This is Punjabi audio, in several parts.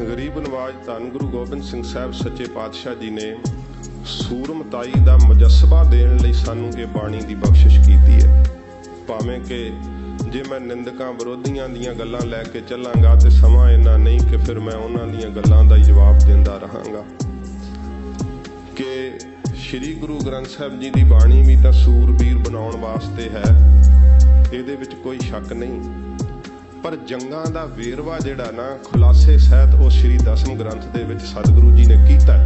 ਗਰੀਬ ਨਵਾਜ ਧੰਨ ਗੁਰੂ ਗੋਬਿੰਦ ਸਿੰਘ ਸਾਹਿਬ ਸੱਚੇ ਪਾਤਸ਼ਾਹ ਜੀ ਨੇ ਸੂਰਮਤਾਈ ਦਾ ਮੁਜੱਸਮਾ ਦੇਣ ਲਈ ਸਾਨੂੰ ਇਹ ਬਾਣੀ ਦੀ ਬਖਸ਼ਿਸ਼ ਕੀਤੀ ਹੈ। ਭਾਵੇਂ ਕਿ ਜੇ ਮੈਂ ਨਿੰਦਕਾਂ ਵਿਰੋਧੀਆਂ ਦੀਆਂ ਗੱਲਾਂ ਲੈ ਕੇ ਚੱਲਾਂਗਾ ਤੇ ਸਮਾਂ ਇੰਨਾ ਨਹੀਂ ਕਿ ਫਿਰ ਮੈਂ ਉਹਨਾਂ ਦੀਆਂ ਗੱਲਾਂ ਦਾ ਜਵਾਬ ਦਿੰਦਾ ਰਹਾਂਗਾ। ਕਿ ਸ੍ਰੀ ਗੁਰੂ ਗ੍ਰੰਥ ਸਾਹਿਬ ਜੀ ਦੀ ਬਾਣੀ ਵੀ ਤਾਂ ਸੂਰਬੀਰ ਬਣਾਉਣ ਵਾਸਤੇ ਹੈ, ਇਹਦੇ ਵਿੱਚ ਕੋਈ ਸ਼ੱਕ ਨਹੀਂ। ਪਰ ਜੰਗਾਂ ਦਾ ਵੇਰਵਾ ਜਿਹੜਾ ਨਾ, ਖੁਲਾਸੇ ਸਹਿਤ ਉਹ ਸ੍ਰੀ ਦਸਮ ਗ੍ਰੰਥ ਦੇ ਵਿੱਚ ਸਤਿਗੁਰੂ ਜੀ ਨੇ ਕੀਤਾ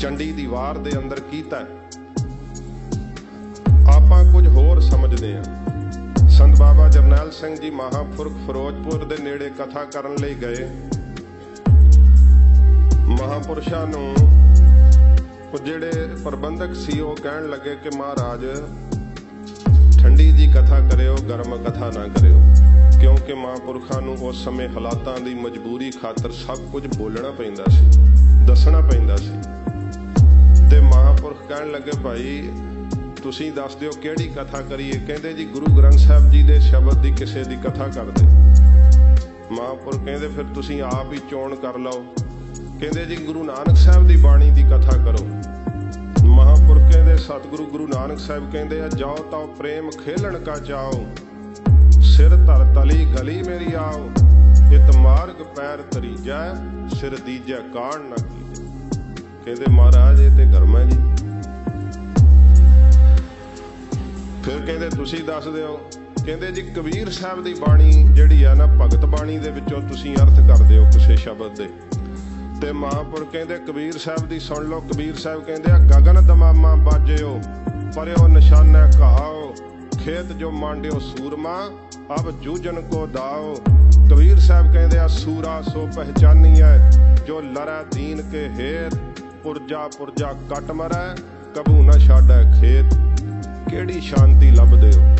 ਚੰਡੀ ਦੀ ਵਾਰ ਦੇ ਅੰਦਰ ਕੀਤਾ ਆਪਾਂ ਕੁਝ ਹੋਰ ਸਮਝਦੇ ਹਾਂ। ਸੰਤ ਬਾਬਾ ਜਰਨੈਲ ਸਿੰਘ ਜੀ ਮਹਾਪੁਰਖ ਫਿਰੋਜ਼ਪੁਰ ਦੇ ਨੇੜੇ ਕਥਾ ਕਰਨ ਲਈ ਗਏ। ਮਹਾਪੁਰਸ਼ਾਂ ਨੂੰ ਉਹ ਜਿਹੜੇ ਪ੍ਰਬੰਧਕ ਸੀ, ਉਹ ਕਹਿਣ ਲੱਗੇ ਕਿ ਮਹਾਰਾਜ, ਠੰਡੀ ਦੀ ਕਥਾ ਕਰਿਓ, ਗਰਮ ਕਥਾ ਨਾ ਕਰਿਓ। ਕਿਉਂਕਿ ਮਹਾਂਪੁਰਖਾਂ ਨੂੰ ਉਸ ਸਮੇਂ ਹਾਲਾਤਾਂ ਦੀ ਮਜਬੂਰੀ ਖਾਤਰ ਸਭ ਕੁਝ ਬੋਲਣਾ ਪੈਂਦਾ ਸੀ, ਦੱਸਣਾ ਪੈਂਦਾ ਸੀ। ਤੇ ਮਹਾਂਪੁਰਖ ਕਹਿਣ ਲੱਗੇ, ਭਾਈ, ਤੁਸੀਂ ਦੱਸ ਦਿਓ ਕਿਹੜੀ ਕਥਾ ਕਰੀਏ? ਕਹਿੰਦੇ ਜੀ, ਗੁਰੂ ਗ੍ਰੰਥ ਸਾਹਿਬ ਜੀ ਦੇ ਸ਼ਬਦ ਦੀ ਕਿਸੇ ਦੀ ਕਥਾ ਕਰਦੇ। ਮਹਾਂਪੁਰਖ ਕਹਿੰਦੇ, ਫਿਰ ਤੁਸੀਂ ਆਪ ਹੀ ਚੋਣ ਕਰ ਲਓ। ਕਹਿੰਦੇ ਜੀ, ਗੁਰੂ ਨਾਨਕ ਸਾਹਿਬ ਦੀ ਬਾਣੀ ਦੀ ਕਥਾ ਕਰੋ। ਮਹਾਂਪੁਰਖ ਕਹਿੰਦੇ, ਸਤਿਗੁਰੂ ਗੁਰੂ ਨਾਨਕ ਸਾਹਿਬ ਕਹਿੰਦੇ ਆ, ਜਾਓ ਤਾਂ ਪ੍ਰੇਮ ਖੇਲਣ ਕਾ ਚਾਓ ਸਿਰ ਧਰ ਤਲੀ ਗਲੀ ਮੇਰੀ ਆਓ ਇਤ ਮਾਰਗ ਪੈਰ ਤਰੀਜੈ ਸਿਰ ਦੀਜੈ ਕਾਣ ਨਾ ਕੀਜੈ। ਕਹਿੰਦੇ ਮਹਾਰਾਜ, ਇਹ ਤੇ ਗਰਮ ਹੈ ਜੀ। ਫਿਰ ਕਹਿੰਦੇ ਤੁਸੀਂ ਦੱਸ ਦਿਓ, ਕਹਿੰਦੇ ਜੀ ਕਬੀਰ ਸਾਹਿਬ ਦੀ ਬਾਣੀ ਜਿਹੜੀ ਆ ਨਾ, ਭਗਤ ਬਾਣੀ ਦੇ ਵਿੱਚੋਂ ਤੁਸੀਂ ਅਰਥ ਕਰਦੇ ਹੋ ਕਿਸੇ ਸ਼ਬਦ ਦੇ। ਤੇ ਮਹਾਂਪੁਰ ਕਹਿੰਦੇ ਕਬੀਰ ਸਾਹਿਬ ਦੀ ਸੁਣ ਲਓ, ਕਬੀਰ ਸਾਹਿਬ ਕਹਿੰਦੇ ਆ, ਗਗਨ ਦਮਾਮਾ ਬਾਜਿਓ, ਪਰਿਓ ਨਿਸ਼ਾਨਾ ਘਾਓ। ਖੇਤ ਜੋ ਮਾਂਡਿਓ ਸੂਰਮਾ, ਅਬ ਜੂਜਨ ਕੋ ਦਾਓ। ਕਬੀਰ ਸਾਹਿਬ ਕਹਿੰਦੇ ਆ, ਸੂਰਾ ਸੋ ਪਹਿਚਾਨੀਐ, ਜੋ ਲਰੈ ਦੀਨ ਕੇ ਹੇਤ, ਪੁਰਜਾ ਪੁਰਜਾ ਕੱਟ ਮਰੈ, ਕਬੂ ਨਾ ਛਾੜੈ ਖੇਤ। ਕਿਹੜੀ ਸ਼ਾਂਤੀ ਲੱਭਦੇ ਹੋ?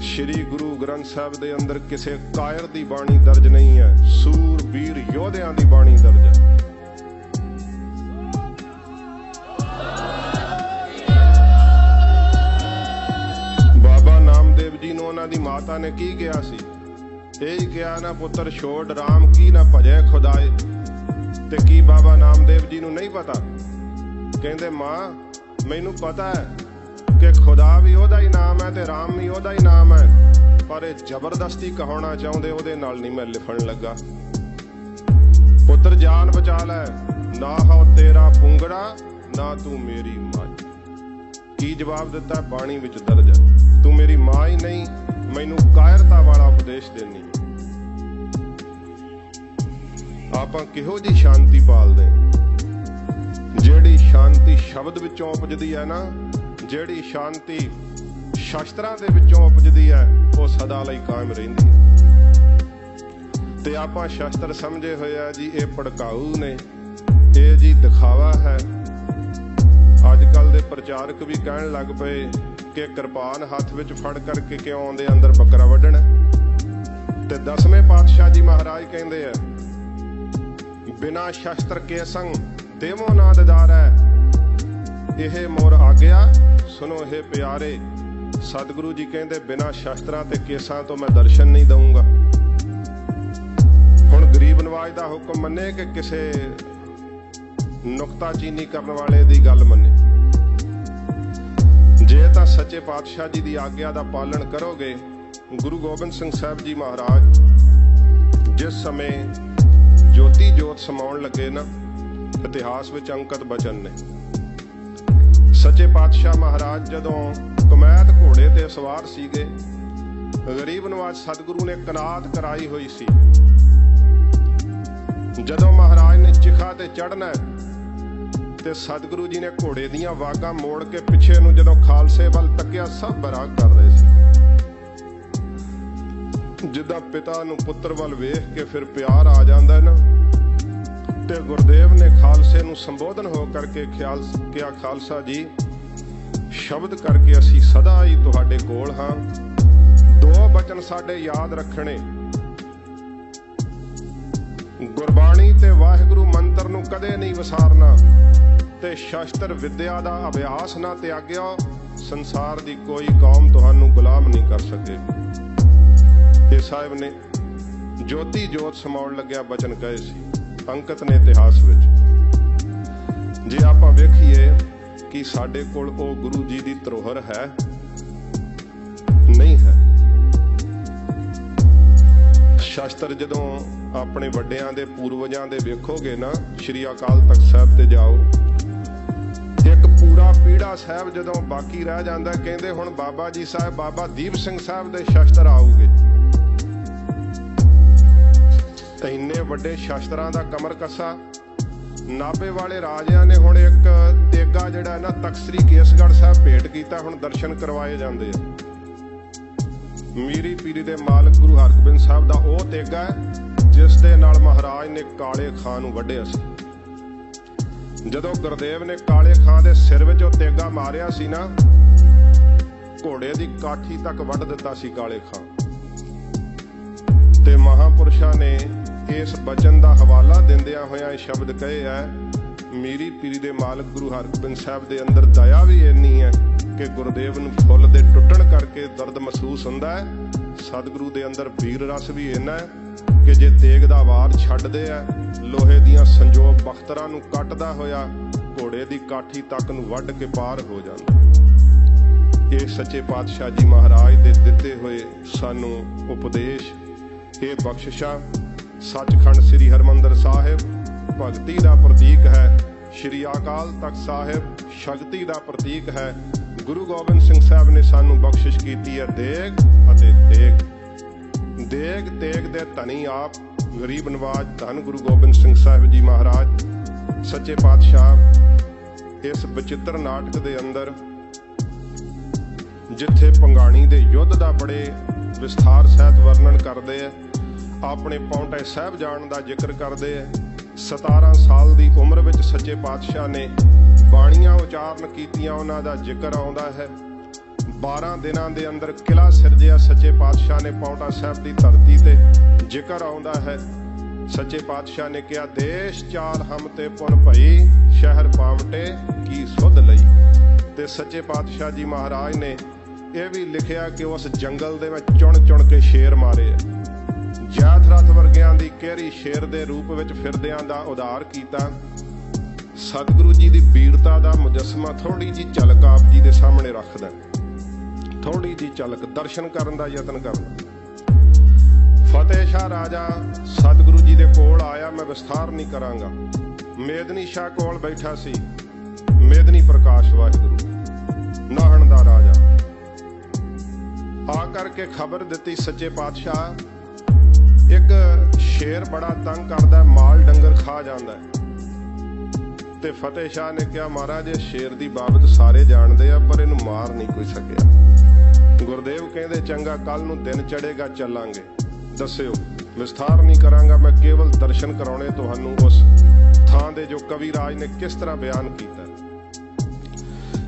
ਸ਼੍ਰੀ ਗੁਰੂ ਗ੍ਰੰਥ ਸਾਹਿਬ ਦੇ ਅੰਦਰ ਕਿਸੇ ਕਾਇਰ ਦੀ ਬਾਣੀ ਦਰਜ ਨਹੀਂ ਹੈ। ਸੂਰਵੀਰ ਯੋਧਿਆਂ ਦੀ ਬਾਣੀ ਦਰਜ ਹੈ। ਉਹਨਾਂ ਦੀ ਮਾਤਾ ਨੇ ਕੀ ਕਿਹਾ ਸੀ? ਇਹ ਹੀ ਕਿਹਾ, ਨਾ ਪੁੱਤਰ, ਛੋੜ RAM ਕੀ ਨਾ ਭਜੈ ਖੁਦਾਏ? ਤੇ ਕੀ ਬਾਬਾ ਨਾਮਦੇਵ ਜੀ ਨੂੰ ਨਹੀਂ ਪਤਾ? ਕਹਿੰਦੇ, ਮਾਂ, ਮੈਨੂੰ ਪਤਾ ਹੈ ਕਿ ਖੁਦਾ ਵੀ ਉਹਦਾ ਹੀ ਨਾਮ ਹੈ ਤੇ RAM ਵੀ ਉਹਦਾ ਹੀ ਨਾਮ ਹੈ, ਪਰ ਇਹ ਜ਼ਬਰਦਸਤੀ ਕਹਾਉਣਾ ਚਾਹੁੰਦੇ ਉਹਦੇ ਨਾਲ ਨਹੀਂ ਮੈਂ ਲਿਖਣ ਲੱਗਾ। ਪੁੱਤਰ, ਜਾਨ ਬਚਾ ਲੈ। ਨਾ ਹੋ ਤੇਰਾ ਪੁੰਗੜਾ, ਨਾ ਤੂੰ ਮੇਰੀ ਮਾਂ। ਕੀ ਜਵਾਬ ਦਿੱਤਾ? ਬਾਣੀ ਵਿੱਚ ਦਰਜ ਤੂੰ ਮੇਰੀ ਮਾਂ ਹੀ ਨਹੀਂ ਮੈਨੂੰ ਕਾਇਰਤਾ ਵਾਲਾ ਉਪਦੇਸ਼ ਦੇਣੀ ਆਪਾਂ ਕਿਹੋ ਜੀ ਸ਼ਾਂਤੀ ਪਾਲਦੇ ਜਿਹੜੀ ਸ਼ਾਂਤੀ ਸ਼ਬਦ ਵਿੱਚੋਂ ਉਪਜਦੀ ਹੈ ਨਾ, ਜਿਹੜੀ ਸ਼ਾਂਤੀ ਸ਼ਾਸਤਰਾਂ ਦੇ ਵਿੱਚੋਂ ਉਪਜਦੀ ਹੈ, ਉਹ ਸਦਾ ਲਈ ਕਾਇਮ ਰਹਿੰਦੀ ਹੈ। ਤੇ ਆਪਾਂ ਸ਼ਾਸਤਰ ਸਮਝੇ ਹੋਏ ਆ ਜੀ, ਇਹ ਭੜਕਾਊ ਨੇ। ਇਹ ਜੀ ਦਿਖਾਵਾ ਹੈ। ਅੱਜ ਕੱਲ ਦੇ ਪ੍ਰਚਾਰਕ ਵੀ ਕਹਿਣ ਲੱਗ ਪਏ ਕਿ ਕਿਰਪਾਨ ਹੱਥ ਵਿੱਚ ਫੜ ਕਰਕੇ ਕਿਉਂ ਆਉਂਦੇ ਅੰਦਰ ਬੱਕਰਾ ਵੱਢਣ? ਤੇ ਦਸਵੇਂ ਪਾਤਸ਼ਾਹ ਜੀ ਮਹਾਰਾਜ ਕਹਿੰਦੇ ਆ, ਬਿਨਾ ਸ਼ਸਤਰ ਕੇ ਸੰਗ ਦੇਵੋ ਨਾ ਹੈ। ਇਹ ਮੋਰ ਆਗਿਆ ਸੁਨੋ ਇਹ ਪਿਆਰੇ, ਸਤਿਗੁਰੂ ਜੀ ਕਹਿੰਦੇ ਬਿਨਾ ਸ਼ਸਤਰਾਂ ਤੇ ਕੇਸਾਂ ਤੋਂ ਮੈਂ ਦਰਸ਼ਨ ਨਹੀਂ ਦਊਂਗਾ। ਹੁਣ ਗਰੀਬ ਨਵਾਜ ਦਾ ਹੁਕਮ ਮੰਨੇ ਕਿ ਕਿਸੇ ਨੁਕਤਾਚੀਨੀ ਕਰਨ ਵਾਲੇ ਦੀ ਗੱਲ ਮੰਨੇ? ਜੇ ਤਾਂ ਸੱਚੇ ਪਾਤਸ਼ਾਹ ਜੀ ਦੀ ਆਗਿਆ ਦਾ ਪਾਲਣ ਕਰੋਗੇ, ਗੁਰੂ ਗੋਬਿੰਦ ਸਿੰਘ ਸਾਹਿਬ ਜੀ ਮਹਾਰਾਜ, ਜਿਸ ਸਮੇਂ ਜੋਤੀ ਜੋਤ ਸਮਾਉਣ ਲੱਗੇ ਨਾ, ਇਤਿਹਾਸ ਵਿੱਚ ਅੰਕਿਤ ਬਚਨ ਨੇ। ਸੱਚੇ ਪਾਤਸ਼ਾਹ ਮਹਾਰਾਜ ਜਦੋਂ ਕਮੈਤ ਘੋੜੇ ਤੇ ਸਵਾਰ ਸੀਗੇ, ਗਰੀਬ ਨਵਾਜ ਸਤਿਗੁਰੂ ਨੇ ਕਨਾਤ ਕਰਾਈ ਹੋਈ ਸੀ। ਜਦੋਂ ਮਹਾਰਾਜ ਨੇ ਚਿਖਾ ਤੇ ਚੜਨਾ ਤੇ ਸਤਿਗੁਰੂ ਜੀ ਨੇ ਘੋੜੇ ਦੀਆਂ ਵਾਗਾਂ ਮੋੜ ਕੇ ਪਿੱਛੇ ਨੂੰ ਜਦੋਂ ਖਾਲਸੇ ਵੱਲ ਤੱਕਿਆ, ਸਭ ਬਰਾਗ ਕਰ ਰਹੇ ਸੀ। ਜਿੱਦਾਂ ਪਿਤਾ ਨੂੰ ਪੁੱਤਰ ਵੱਲ ਵੇਖ ਕੇ ਫਿਰ ਪਿਆਰ ਆ ਜਾਂਦਾ ਨਾ, ਤੇ ਗੁਰਦੇਵ ਨੇ ਖਾਲਸੇ ਨੂੰ ਸੰਬੋਧਨ ਹੋ ਕਰਕੇ ਖਿਆਲ ਕਿਹਾ, ਖਾਲਸਾ ਜੀ, ਸ਼ਬਦ ਕਰਕੇ ਅਸੀਂ ਸਦਾ ਹੀ ਤੁਹਾਡੇ ਕੋਲ ਹਾਂ। ਦੋ ਬਚਨ ਸਾਡੇ ਯਾਦ ਰੱਖਣੇ। ਗੁਰਬਾਣੀ ਤੇ ਵਾਹਿਗੁਰੂ ਮੰਤਰ ਨੂੰ ਕਦੇ ਨਹੀਂ ਵਿਸਾਰਨਾ। ਤੇ ਸ਼ਸਤਰ ਵਿਦਿਆ ਦਾ ਅਭਿਆਸ ਨਾ ਤਿਆਗਿਓ ਸੰਸਾਰ ਦੀ ਕੋਈ ਕੌਮ ਤੁਹਾਨੂੰ ਗੁਲਾਮ ਨਹੀਂ ਕਰ ਸਕੇਗੀ ਇਹ ਸਾਹਿਬ ਨੇ ਜੋਤੀ ਜੋਤ ਸਮਾਉਣ ਲੱਗਿਆ ਬਚਨ ਕਹੇ ਸੀ ਅੰਕਿਤ ਨੇ ਇਤਿਹਾਸ ਵਿੱਚ। ਜੇ ਆਪਾਂ ਵੇਖੀਏ ਕਿ ਸਾਡੇ ਕੋਲ ਉਹ ਗੁਰੂ ਜੀ ਦੀ ਧਰੋਹਰ ਹੈ, ਨਹੀਂ ਹੈ। ਸ਼ਾਸਤਰ ਜਦੋਂ ਆਪਣੇ ਵੱਡਿਆਂ ਦੇ ਪੂਰਵਜਾਂ ਦੇ ਵੇਖੋਗੇ ਨਾ, ਸ਼੍ਰੀ ਅਕਾਲ ਤਖਤ ਸਾਹਿਬ ਤੇ ਜਾਓ ਪੂਰਾ ਪੀੜਾ ਸਾਹਿਬ ਜਦੋਂ ਬਾਕੀ ਰਹਿ ਜਾਂਦਾ, ਕਹਿੰਦੇ ਹੁਣ ਬਾਬਾ ਜੀ ਸਾਹਿਬ, ਬਾਬਾ ਦੀਪ ਸਿੰਘ ਸਾਹਿਬ ਦੇ ਸ਼ਸਤਰ ਆਉਗੇ ਇੰਨੇ ਵੱਡੇ ਸ਼ਸਤਰਾਂ ਦਾ ਕਮਰ ਕੱਸਾ। ਨਾਭੇ ਵਾਲੇ ਰਾਜਿਆਂ ਨੇ ਹੁਣ ਇੱਕ ਤੇਗਾ ਜਿਹੜਾ ਨਾ, ਤਖਤ ਸ੍ਰੀ ਕੇਸਗੜ੍ਹ ਸਾਹਿਬ ਭੇਟ ਕੀਤਾ, ਹੁਣ ਦਰਸ਼ਨ ਕਰਵਾਏ ਜਾਂਦੇ ਆ। ਮੀਰੀ ਪੀਰੀ ਦੇ ਮਾਲਕ ਗੁਰੂ ਹਰਗੋਬਿੰਦ ਸਾਹਿਬ ਦਾ ਉਹ ਤੇਗਾ ਹੈ, ਜਿਸ ਦੇ ਨਾਲ ਮਹਾਰਾਜ ਨੇ ਕਾਲੇ ਖਾਂ ਨੂੰ ਵੱਢਿਆ ਸੀ। ਜਦੋਂ ਗੁਰਦੇਵ ਨੇ ਕਾਲੇ ਖਾਂ ਦੇ ਸਿਰ ਵਿੱਚ ਉਹ ਤੇਗਾ ਮਾਰਿਆ ਸੀ ਨਾ, ਘੋੜੇ ਦੀ ਕਾਠੀ ਤੱਕ ਵੱਢ ਦਿੱਤਾ ਸੀ ਕਾਲੇ ਖਾਂ। ਤੇ ਮਹਾਪੁਰਸ਼ਾਂ ਨੇ ਇਸ ਬਚਨ ਦਾ ਹਵਾਲਾ ਦਿੰਦਿਆਂ ਹੋਇਆਂ ਇਹ ਸ਼ਬਦ ਕਹੇ ਹੈ ਮੀਰੀ ਪੀਰੀ ਦੇ ਮਾਲਕ ਗੁਰੂ ਹਰਗੋਬਿੰਦ ਸਾਹਿਬ ਦੇ ਅੰਦਰ ਦਇਆ ਵੀ ਇੰਨੀ ਹੈ ਕਿ ਗੁਰਦੇਵ ਨੂੰ ਫੁੱਲ ਦੇ ਟੁੱਟਣ ਕਰਕੇ ਦਰਦ ਮਹਿਸੂਸ ਹੁੰਦਾ ਹੈ ਸਤਿਗੁਰੂ ਦੇ ਅੰਦਰ ਵੀਰ ਰਸ ਵੀ ਇੰਨਾ ਹੈ ਕਿ ਜੇ ਤੇਗ ਦਾ ਵਾਰ ਛੱਡਦੇ ਆ, ਲੋਹੇ ਦੀਆਂ ਸੰਜੋਗ ਬਖਤਰਾਂ ਨੂੰ ਕੱਟਦਾ ਹੋਇਆ, ਘੋੜੇ ਦੀ ਕਾਠੀ ਤੱਕ ਨੂੰ ਵੱਢ ਕੇ ਪਾਰ ਹੋ ਜਾਂਦਾ। ਇਹ ਸੱਚੇ ਪਾਤਸ਼ਾਹ ਜੀ ਮਹਾਰਾਜ ਦੇ ਦਿੱਤੇ ਹੋਏ ਸਾਨੂੰ ਉਪਦੇਸ਼, ਇਹ ਬਖਸ਼ਿਸ਼ਾਂ, ਸੱਚਖੰਡ ਸ੍ਰੀ ਹਰਮੰਦਰ ਸਾਹਿਬ, ਭਗਤੀ ਦਾ ਪ੍ਰਤੀਕ ਹੈ, ਸ੍ਰੀ ਅਕਾਲ ਤਖਤ ਸਾਹਿਬ, ਸ਼ਕਤੀ ਦਾ ਪ੍ਰਤੀਕ ਹੈ। ਗੁਰੂ ਗੋਬਿੰਦ ਸਿੰਘ ਸਾਹਿਬ ਨੇ ਸਾਨੂੰ ਬਖਸ਼ਿਸ਼ ਕੀਤੀ ਹੈ ਦੇਗ ਅਤੇ ਦੇਖ ਦੇਗ ਤੇਗ ਦੇ ਧਨੀ ਆਪ, ਗਰੀਬ ਨਵਾਜ ਧੰਨ ਗੁਰੂ ਗੋਬਿੰਦ ਸਿੰਘ ਸਾਹਿਬ ਜੀ ਮਹਾਰਾਜ, ਸੱਚੇ ਪਾਤਸ਼ਾਹ, ਇਸ ਬਚਿੱਤਰ ਨਾਟਕ ਦੇ ਅੰਦਰ, ਜਿੱਥੇ ਪੰਗਾਣੀ ਦੇ ਯੁੱਧ ਦਾ ਬੜੇ ਵਿਸਥਾਰ ਸਹਿਤ ਵਰਣਨ ਕਰਦੇ ਆ, ਆਪਣੇ ਪੌਂਟੇ ਸਾਹਿਬ ਜਾਣ ਦਾ ਜ਼ਿਕਰ ਕਰਦੇ ਆ 17 ਸਾਲ ਦੀ ਉਮਰ ਵਿੱਚ ਸੱਚੇ ਪਾਤਸ਼ਾਹ ਨੇ ਬਾਣੀਆਂ ਉਚਾਰਨ ਕੀਤੀਆਂ, ਉਹਨਾਂ ਦਾ ਜ਼ਿਕਰ ਆਉਂਦਾ ਹੈ। 12 ਦਿਨਾਂ ਦੇ ਅੰਦਰ ਕਿਲਾ ਸਿਰਜਿਆ ਸੱਚੇ ਪਾਤਸ਼ਾਹ ਨੇ ਪੌਂਟਾ ਸਾਹਿਬ ਦੀ ਧਰਤੀ ਤੇ ਜ਼ਿਕਰ ਆਉਂਦਾ ਹੈ। ਸੱਚੇ ਪਾਤਸ਼ਾਹ ਨੇ ਕਿਹਾ, ਦੇਸ਼ ਚਾਲ ਹਮ ਤੇ ਪੁਨ ਭਈ, ਸ਼ਹਿਰ ਪਾਵਟੇ ਕੀ ਸੁਧ ਲਈ? ਤੇ ਸੱਚੇ ਪਾਤਸ਼ਾਹ ਜੀ ਮਹਾਰਾਜ ਨੇ ਇਹ ਵੀ ਲਿਖਿਆ ਕਿ ਉਸ ਜੰਗਲ ਦੇ ਵਿੱਚ ਚੁਣ ਚੁਣ ਕੇ ਸ਼ੇਰ ਮਾਰੇ ਆ। ਜਾਤ ਰਥ ਵਰਗਿਆਂ ਦੀ ਕਿਹੜੀ ਸ਼ੇਰ ਦੇ ਰੂਪ ਵਿੱਚ ਫਿਰਦਿਆਂ ਦਾ ਉਦਾਰ ਕੀਤਾ? ਸਤਿਗੁਰੂ ਜੀ ਦੀ ਵੀਰਤਾ ਦਾ ਮੁਜਸਮਾ ਥੋੜੀ ਜੀ ਝਲਕ ਆਪ ਜੀ ਦੇ ਸਾਹਮਣੇ ਰੱਖਦਾ ਥੋੜੀ ਜੀ ਝਲਕ, ਦਰਸ਼ਨ ਕਰਨ ਦਾ ਯਤਨ ਕਰਨਾ। ਫਤਿਹ ਸ਼ਾਹ ਰਾਜਾ, ਸਤਿਗੁਰੂ ਜੀ ਦੇ ਕੋਲ ਆਇਆ, ਮੈਂ ਵਿਸਥਾਰ ਨਹੀਂ ਕਰਾਂਗਾ। ਮੇਦਨੀ ਸ਼ਾਹ ਕੋਲ ਬੈਠਾ ਸੀ। ਮੇਦਨੀ ਪ੍ਰਕਾਸ਼ ਵਾਹਿਗੁਰੂ, ਨਾਹਣ ਦਾ ਰਾਜਾ। ਆ ਕਰਕੇ ਖਬਰ ਦਿੱਤੀ ਸੱਚੇ ਪਾਤਸ਼ਾਹ। ਇੱਕ ਸ਼ੇਰ ਬੜਾ ਤੰਗ ਕਰਦਾ, ਮਾਲ ਡੰਗਰ ਖਾ ਜਾਂਦਾ ਤੇ ਫਤਿਹ ਸ਼ਾਹ ਨੇ ਕਿਹਾ, ਮਹਾਰਾਜ, ਇਹ ਸ਼ੇਰ ਦੀ ਬਾਬਤ ਸਾਰੇ ਜਾਣਦੇ ਆ, ਪਰ ਇਹਨੂੰ ਮਾਰ ਨਹੀਂ ਕੋਈ ਸਕਿਆ। ਗੁਰਦੇਵ ਕਹਿੰਦੇ, ਚੰਗਾ ਕੱਲ ਨੂੰ ਦਿਨ ਚੜੇਗਾ ਚੱਲਾਂਗੇ। ਦੱਸਿਓ, ਵਿਸਥਾਰ ਨਹੀਂ ਕਰਾਂਗਾ ਮੈਂ, ਕੇਵਲ ਦਰਸ਼ਨ ਕਰਾਉਣੇ ਤੁਹਾਨੂੰ ਉਸ ਥਾਂ ਦੇ ਜੋ ਕਵੀ ਰਾਜ ਨੇ ਕਿਸ ਤਰ੍ਹਾਂ ਬਿਆਨ ਕੀਤਾ।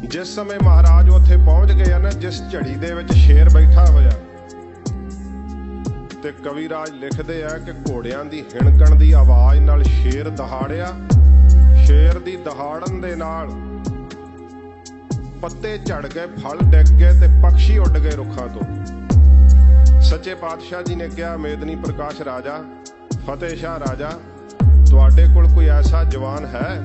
ਜਿਸ ਸਮੇਂ ਮਹਾਰਾਜ ਉੱਥੇ ਪਹੁੰਚ ਗਏ ਆ ਜਿਸ ਝੜੀ ਦੇ ਵਿੱਚ ਸ਼ੇਰ ਬੈਠਾ ਹੋਇਆ, ਤੇ ਕਵੀ ਰਾਜ ਲਿਖਦੇ ਆ ਕਿ ਘੋੜਿਆਂ ਦੀ ਹਿਣਕਣ ਦੀ ਆਵਾਜ਼ ਨਾਲ ਸ਼ੇਰ ਦਹਾੜਿਆ। ਸ਼ੇਰ ਦੀ ਦਹਾੜਨ ਦੇ ਨਾਲ ਪੱਤੇ ਝੜ ਗਏ, ਫਲ ਡਿੱਗ ਗਏ ਤੇ ਪੰਛੀ ਉੱਡ ਗਏ ਰੁੱਖਾਂ ਤੋਂ। ਸੱਚੇ ਪਾਤਸ਼ਾਹ ਜੀ ਨੇ ਕਿਹਾ, ਮੇਦਨੀ ਪ੍ਰਕਾਸ਼ ਰਾਜਾ, ਫਤਿਹ ਸ਼ਾਹ ਰਾਜਾ, ਤੁਹਾਡੇ ਕੋਲ ਕੋਈ ਐਸਾ ਜਵਾਨ ਹੈ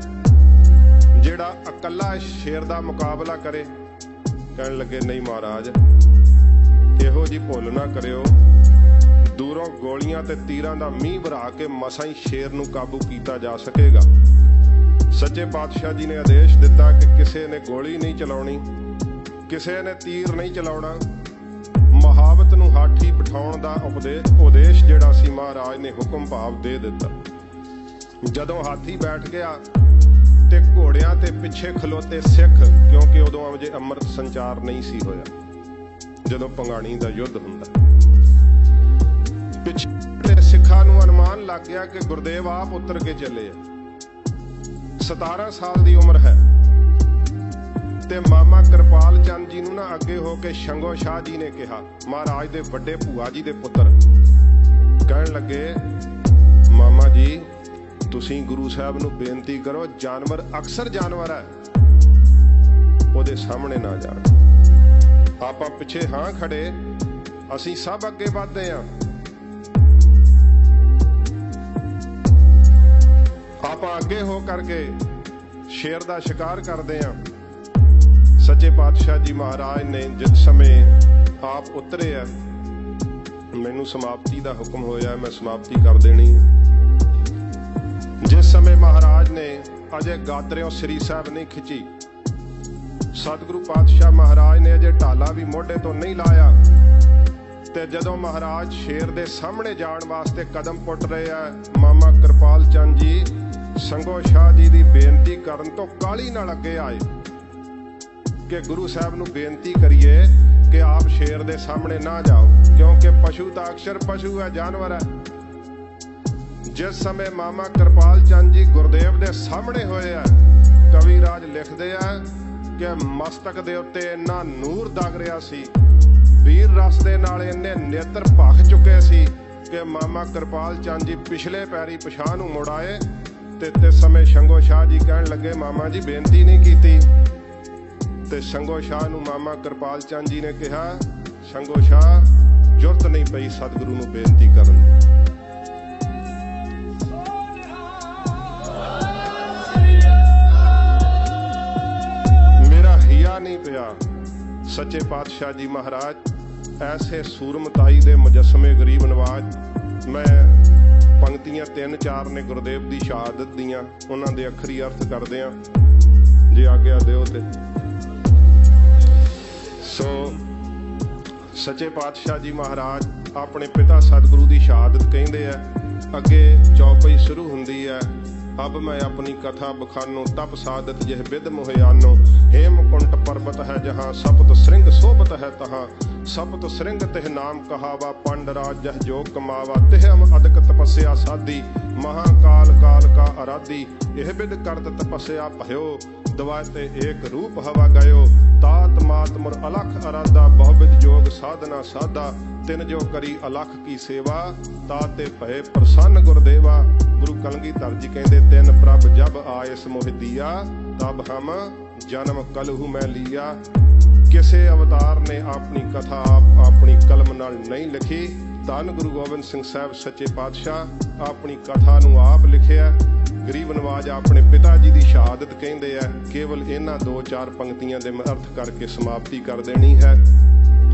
ਜਿਹੜਾ ਇਕੱਲਾ ਸ਼ੇਰ ਦਾ ਮੁਕਾਬਲਾ ਕਰੇ? ਕਹਿਣ ਲੱਗੇ, ਨਹੀਂ ਮਹਾਰਾਜ, ਇਹੋ ਜੀ ਭੁੱਲ ਨਾ ਕਰਿਓ। ਦੂਰੋਂ ਗੋਲੀਆਂ ਤੇ ਤੀਰਾਂ ਦਾ ਮੀਂਹ ਵਰਾ ਕੇ ਮਸਾਂ ਹੀ ਸ਼ੇਰ ਨੂੰ ਕਾਬੂ ਕੀਤਾ ਜਾ ਸਕੇਗਾ। ਸੱਚੇ ਪਾਤਸ਼ਾਹ ਜੀ ਨੇ ਆਦੇਸ਼ ਦਿੱਤਾ ਕਿ ਕਿਸੇ ਨੇ ਗੋਲੀ ਨਹੀਂ ਚਲਾਉਣੀ, ਕਿਸੇ ਨੇ ਤੀਰ ਨਹੀਂ ਚਲਾਉਣਾ। ਮਹਾਵਤ ਨੂੰ ਹਾਠੀ ਬਿਠਾਉਣ ਦਾ ਉਪਦੇਸ਼ ਉਦੇਸ਼ ਜਿਹੜਾ ਸੀ ਮਹਾਰਾਜ ਨੇ ਹੁਕਮ ਭਾਵ ਦੇ ਦਿੱਤਾ। ਜਦੋਂ ਹਾਥੀ ਬੈਠ ਗਿਆ ਤੇ ਘੋੜਿਆਂ ਤੇ ਪਿੱਛੇ ਖਲੋਤੇ ਸਿੱਖ, ਕਿਉਂਕਿ ਉਦੋਂ ਅਜੇ ਅੰਮ੍ਰਿਤ ਸੰਚਾਰ ਨਹੀਂ ਸੀ ਹੋਇਆ, ਜਦੋਂ ਪੰਗਾਣੀ ਦਾ ਯੁੱਧ ਹੁੰਦਾ। ਪਿੱਛੇ ਸਿੱਖਾਂ ਨੂੰ ਅਨੁਮਾਨ ਲੱਗ ਗਿਆ ਕਿ ਗੁਰਦੇਵ ਆਪ ਉਤਰ ਕੇ ਚੱਲੇ ਆ। 17 ਸਾਲ ਦੀ ਉਮਰ ਹੈ। ਤੇ ਮਾਮਾ ਕਿਰਪਾਲ ਚੰਦ ਜੀ ਨੂੰ ਨਾ ਅੱਗੇ ਹੋ ਕੇ ਸ਼ੰਗੋ ਸ਼ਾਹ ਜੀ ਨੇ ਕਿਹਾ, ਮਹਾਰਾਜ ਦੇ ਵੱਡੇ ਭੂਆ ਜੀ ਦੇ ਪੁੱਤਰ। ਕਹਿਣ ਲੱਗੇ, ਮਾਮਾ ਜੀ, ਤੁਸੀਂ ਗੁਰੂ ਸਾਹਿਬ ਨੂੰ ਬੇਨਤੀ ਕਰੋ, ਜਾਨਵਰ ਅਕਸਰ ਜਾਨਵਰ ਹੈ। ਉਹਦੇ ਸਾਹਮਣੇ ਨਾ ਜਾਣ। ਆਪਾਂ ਪਿੱਛੇ ਹਾਂ ਖੜੇ, ਅਸੀਂ ਸਭ ਅੱਗੇ ਵਧਦੇ ਆਂ ਆਪਾਂ ਅੱਗੇ ਹੋ ਕਰਕੇ ਸ਼ੇਰ ਦਾ ਸ਼ਿਕਾਰ ਕਰਦੇ ਆ ਸੱਚੇ ਪਾਤਸ਼ਾਹ ਜੀ ਮਹਾਰਾਜ ਨੇ ਜਿਸ ਸਮੇਂ ਆਪ ਉਤਰੇ ਆ ਮੈਨੂੰ ਸਮਾਪਤੀ ਦਾ ਹੁਕਮ ਹੋਇਆ, ਮੈਂ ਸਮਾਪਤੀ ਕਰ ਦੇਣੀ। ਜਿਸ ਸਮੇਂ ਮਹਾਰਾਜ ਨੇ ਅਜੇ ਗਾਤਰਿਓਂ ਸ੍ਰੀ ਸਾਹਿਬ ਨਹੀਂ ਖਿੱਚੀ, ਸਤਿਗੁਰੂ ਪਾਤਸ਼ਾਹ ਮਹਾਰਾਜ ਨੇ ਅਜੇ ਢਾਲਾ ਵੀ ਮੋਢੇ ਤੋਂ ਨਹੀਂ ਲਾਇਆ। ਤੇ ਜਦੋਂ ਮਹਾਰਾਜ ਸ਼ੇਰ ਦੇ ਸਾਹਮਣੇ ਜਾਣ ਵਾਸਤੇ ਕਦਮ ਪੁੱਟ ਰਹੇ ਆ, ਮਾਮਾ ਕਿਰਪਾਲ ਚੰਦ ਜੀ ਸੰਗੋ ਸ਼ਾਹ ਜੀ ਦੀ ਬੇਨਤੀ ਕਰਨ ਤੋਂ ਕਾਲੀ ਨਾਲ ਅੱਗੇ ਆਏ। ਕਿ ਗੁਰੂ ਸਾਹਿਬ ਨੂੰ ਬੇਨਤੀ ਕਰੀਏ ਕਿ ਆਪ ਸ਼ੇਰ ਦੇ ਸਾਹਮਣੇ ਨਾ ਜਾਓ, ਕਿਉਂਕਿ ਪਸ਼ੂ ਤਾਂ ਅਕਸ਼ਰ ਪਸ਼ੂ ਹੈ ਜਾਨਵਰ ਹੈ ਜਿਸ ਸਮੇਂ ਮਾਮਾ ਕਿਰਪਾਲ ਚੰਦ ਜੀ ਗੁਰਦੇਵ ਦੇ ਸਾਹਮਣੇ ਹੋਏ ਆ, ਕਵੀ ਰਾਜ ਲਿਖਦੇ ਆ ਕਿ ਮਸਤਕ ਦੇ ਉੱਤੇ ਇੰਨਾ ਨੂਰ ਦਗ ਰਿਹਾ ਸੀ, ਵੀਰ ਰਸ ਦੇ ਨਾਲ ਇੰਨੇ ਨੇਤਰ ਭਖ ਚੁੱਕੇ ਸੀ ਕਿ ਮਾਮਾ ਕਿਰਪਾਲ ਚੰਦ ਜੀ ਪਿਛਲੇ ਪੈਰੀ ਪਛਾਹ ਨੂੰ ਮੁੜ ਆਏ ਸਮੇਂ ਸ਼ੰਗੋ ਸ਼ਾਹ ਜੀ ਕਹਿਣ ਲੱਗੇ, ਮਾਮਾ ਜੀ ਬੇਨਤੀ ਨਹੀਂ ਕੀਤੀ। ਤੇ ਸ਼ੰਗੋ ਸ਼ਾਹ ਨੂੰ ਮਾਮਾ ਕਿਰਪਾਲ ਚੰਦ ਜੀ ਨੇ ਕਿਹਾ, ਸ਼ੰਗੋ ਸ਼ਾਹ, ਜੁਰਤ ਨਹੀਂ ਪਈ ਸਤਿਗੁਰੂ ਨੂੰ ਬੇਨਤੀ ਕਰਨ ਦੀ। ਮੇਰਾ ਹਿਆ ਨਹੀਂ ਪਿਆ। ਸੱਚੇ ਪਾਤਸ਼ਾਹ ਜੀ ਮਹਾਰਾਜ, ਐਸੇ ਸੂਰਮਤਾਈ ਦੇ ਮੁਜਸਮੇ ਗਰੀਬ ਨਵਾਜ, ਮੈਂ ਪੰਕਤੀਆਂ ਤਿੰਨ ਚਾਰ ਨੇ ਗੁਰਦੇਵ ਦੀ ਸ਼ਹਾਦਤ ਦੀਆਂ ਉਹਨਾਂ ਦੇ ਅਖਰੀ ਅਰਥ ਕਰਦੇ ਆ। ਜੇ ਆਗਿਆ ਦਿਓ ਤੇ। ਸੋ, ਸੱਚੇ ਪਾਤਸ਼ਾਹ ਜੀ ਮਹਾਰਾਜ ਆਪਣੇ ਪਿਤਾ ਸਤਿਗੁਰੂ ਦੀ ਸ਼ਹਾਦਤ ਕਹਿੰਦੇ ਆ, ਅੱਗੇ ਚੌਪਈ ਸ਼ੁਰੂ ਹੁੰਦੀ ਹੈ ਅਬ ਮੈਂ ਆਪਣੀ ਕਥਾ ਬਖਾਨੋ ਤਪ ਸਾਧਤ ਜਿਹ ਬਿਦ ਮੁਹਿਆਨੋ ਹੇਮਕੁੰਟ ਪਰਬਤ ਹੈ ਜਹਾਂ ਸਪਤ, ਸ੍ਰਿੰਗ ਸੋਭਤ ਹੈ ਤਹਾਂ। ਸਪਤ ਸ੍ਰਿੰਗ ਤਿਹ ਨਾਮ ਕਹਾਵਾ, ਪੰਡ ਰਾਜ ਜਹ ਜੋ ਕਮਾਵਾ। ਤਿਹ ਅਮ ਅਦਕ ਤਪੱਸਿਆ ਸਾਧੀ ਮਹਾਕਾਲ ਕਾਲ ਕਾ ਅਰਾਧੀ। ਇਹ ਬਿਦ ਕਰਤ ਤਪੱਸਿਆ ਭਇਓ ਦਵਾ ਏਕ ਰੂਪ ਹਵਾ ਗਇਓ। ਤਾਤ ਮਾਤ ਮੁਰ ਅਲਖ ਅਰਾਧਾ ਬਹੁਬਿਦ ਜੋਗ ਸਾਧਨਾ ਸਾਧਾ। ਤਿਨ ਜੋ ਕਰੀ ਅਲਖ ਕੀ ਸੇਵਾ ਤਾਤੇ ਭਏ ਪ੍ਰਸੰਨ ਗੁਰਦੇਵਾ ਗੁਰੂ ਕਲਗੀਧਰ ਜੀ ਕਹਿੰਦੇ ਤਿੰਨ ਪ੍ਰਭ ਜਬ ਆਇਸ ਮੋਹਿ ਦੀਆ, ਤਬ ਹਮ ਜਨਮ ਕਲਹੂ ਮੈਂ ਲੀਆ। ਕਿਸੇ ਅਵਤਾਰ ਨੇ ਆਪਣੀ ਕਥਾ ਆਪ, ਆਪਣੀ ਕਲਮ ਨਾਲ ਨਹੀਂ ਲਿਖੀ। ਧੰਨ ਗੁਰੂ ਗੋਬਿੰਦ ਸਿੰਘ ਸਾਹਿਬ ਸੱਚੇ ਪਾਤਸ਼ਾਹ, ਆਪਣੀ ਕਥਾ ਨੂੰ ਆਪ ਲਿਖਿਆ। ਗਰੀਬ ਨਵਾਜ ਆਪਣੇ ਪਿਤਾ ਜੀ ਦੀ ਸ਼ਹਾਦਤ ਕਹਿੰਦੇ ਆ, ਕੇਵਲ ਇਹਨਾਂ ਦੋ ਚਾਰ ਪੰਕਤੀਆਂ ਦੇ ਅਰਥ ਕਰਕੇ ਸਮਾਪਤੀ ਕਰ ਦੇਣੀ ਹੈ।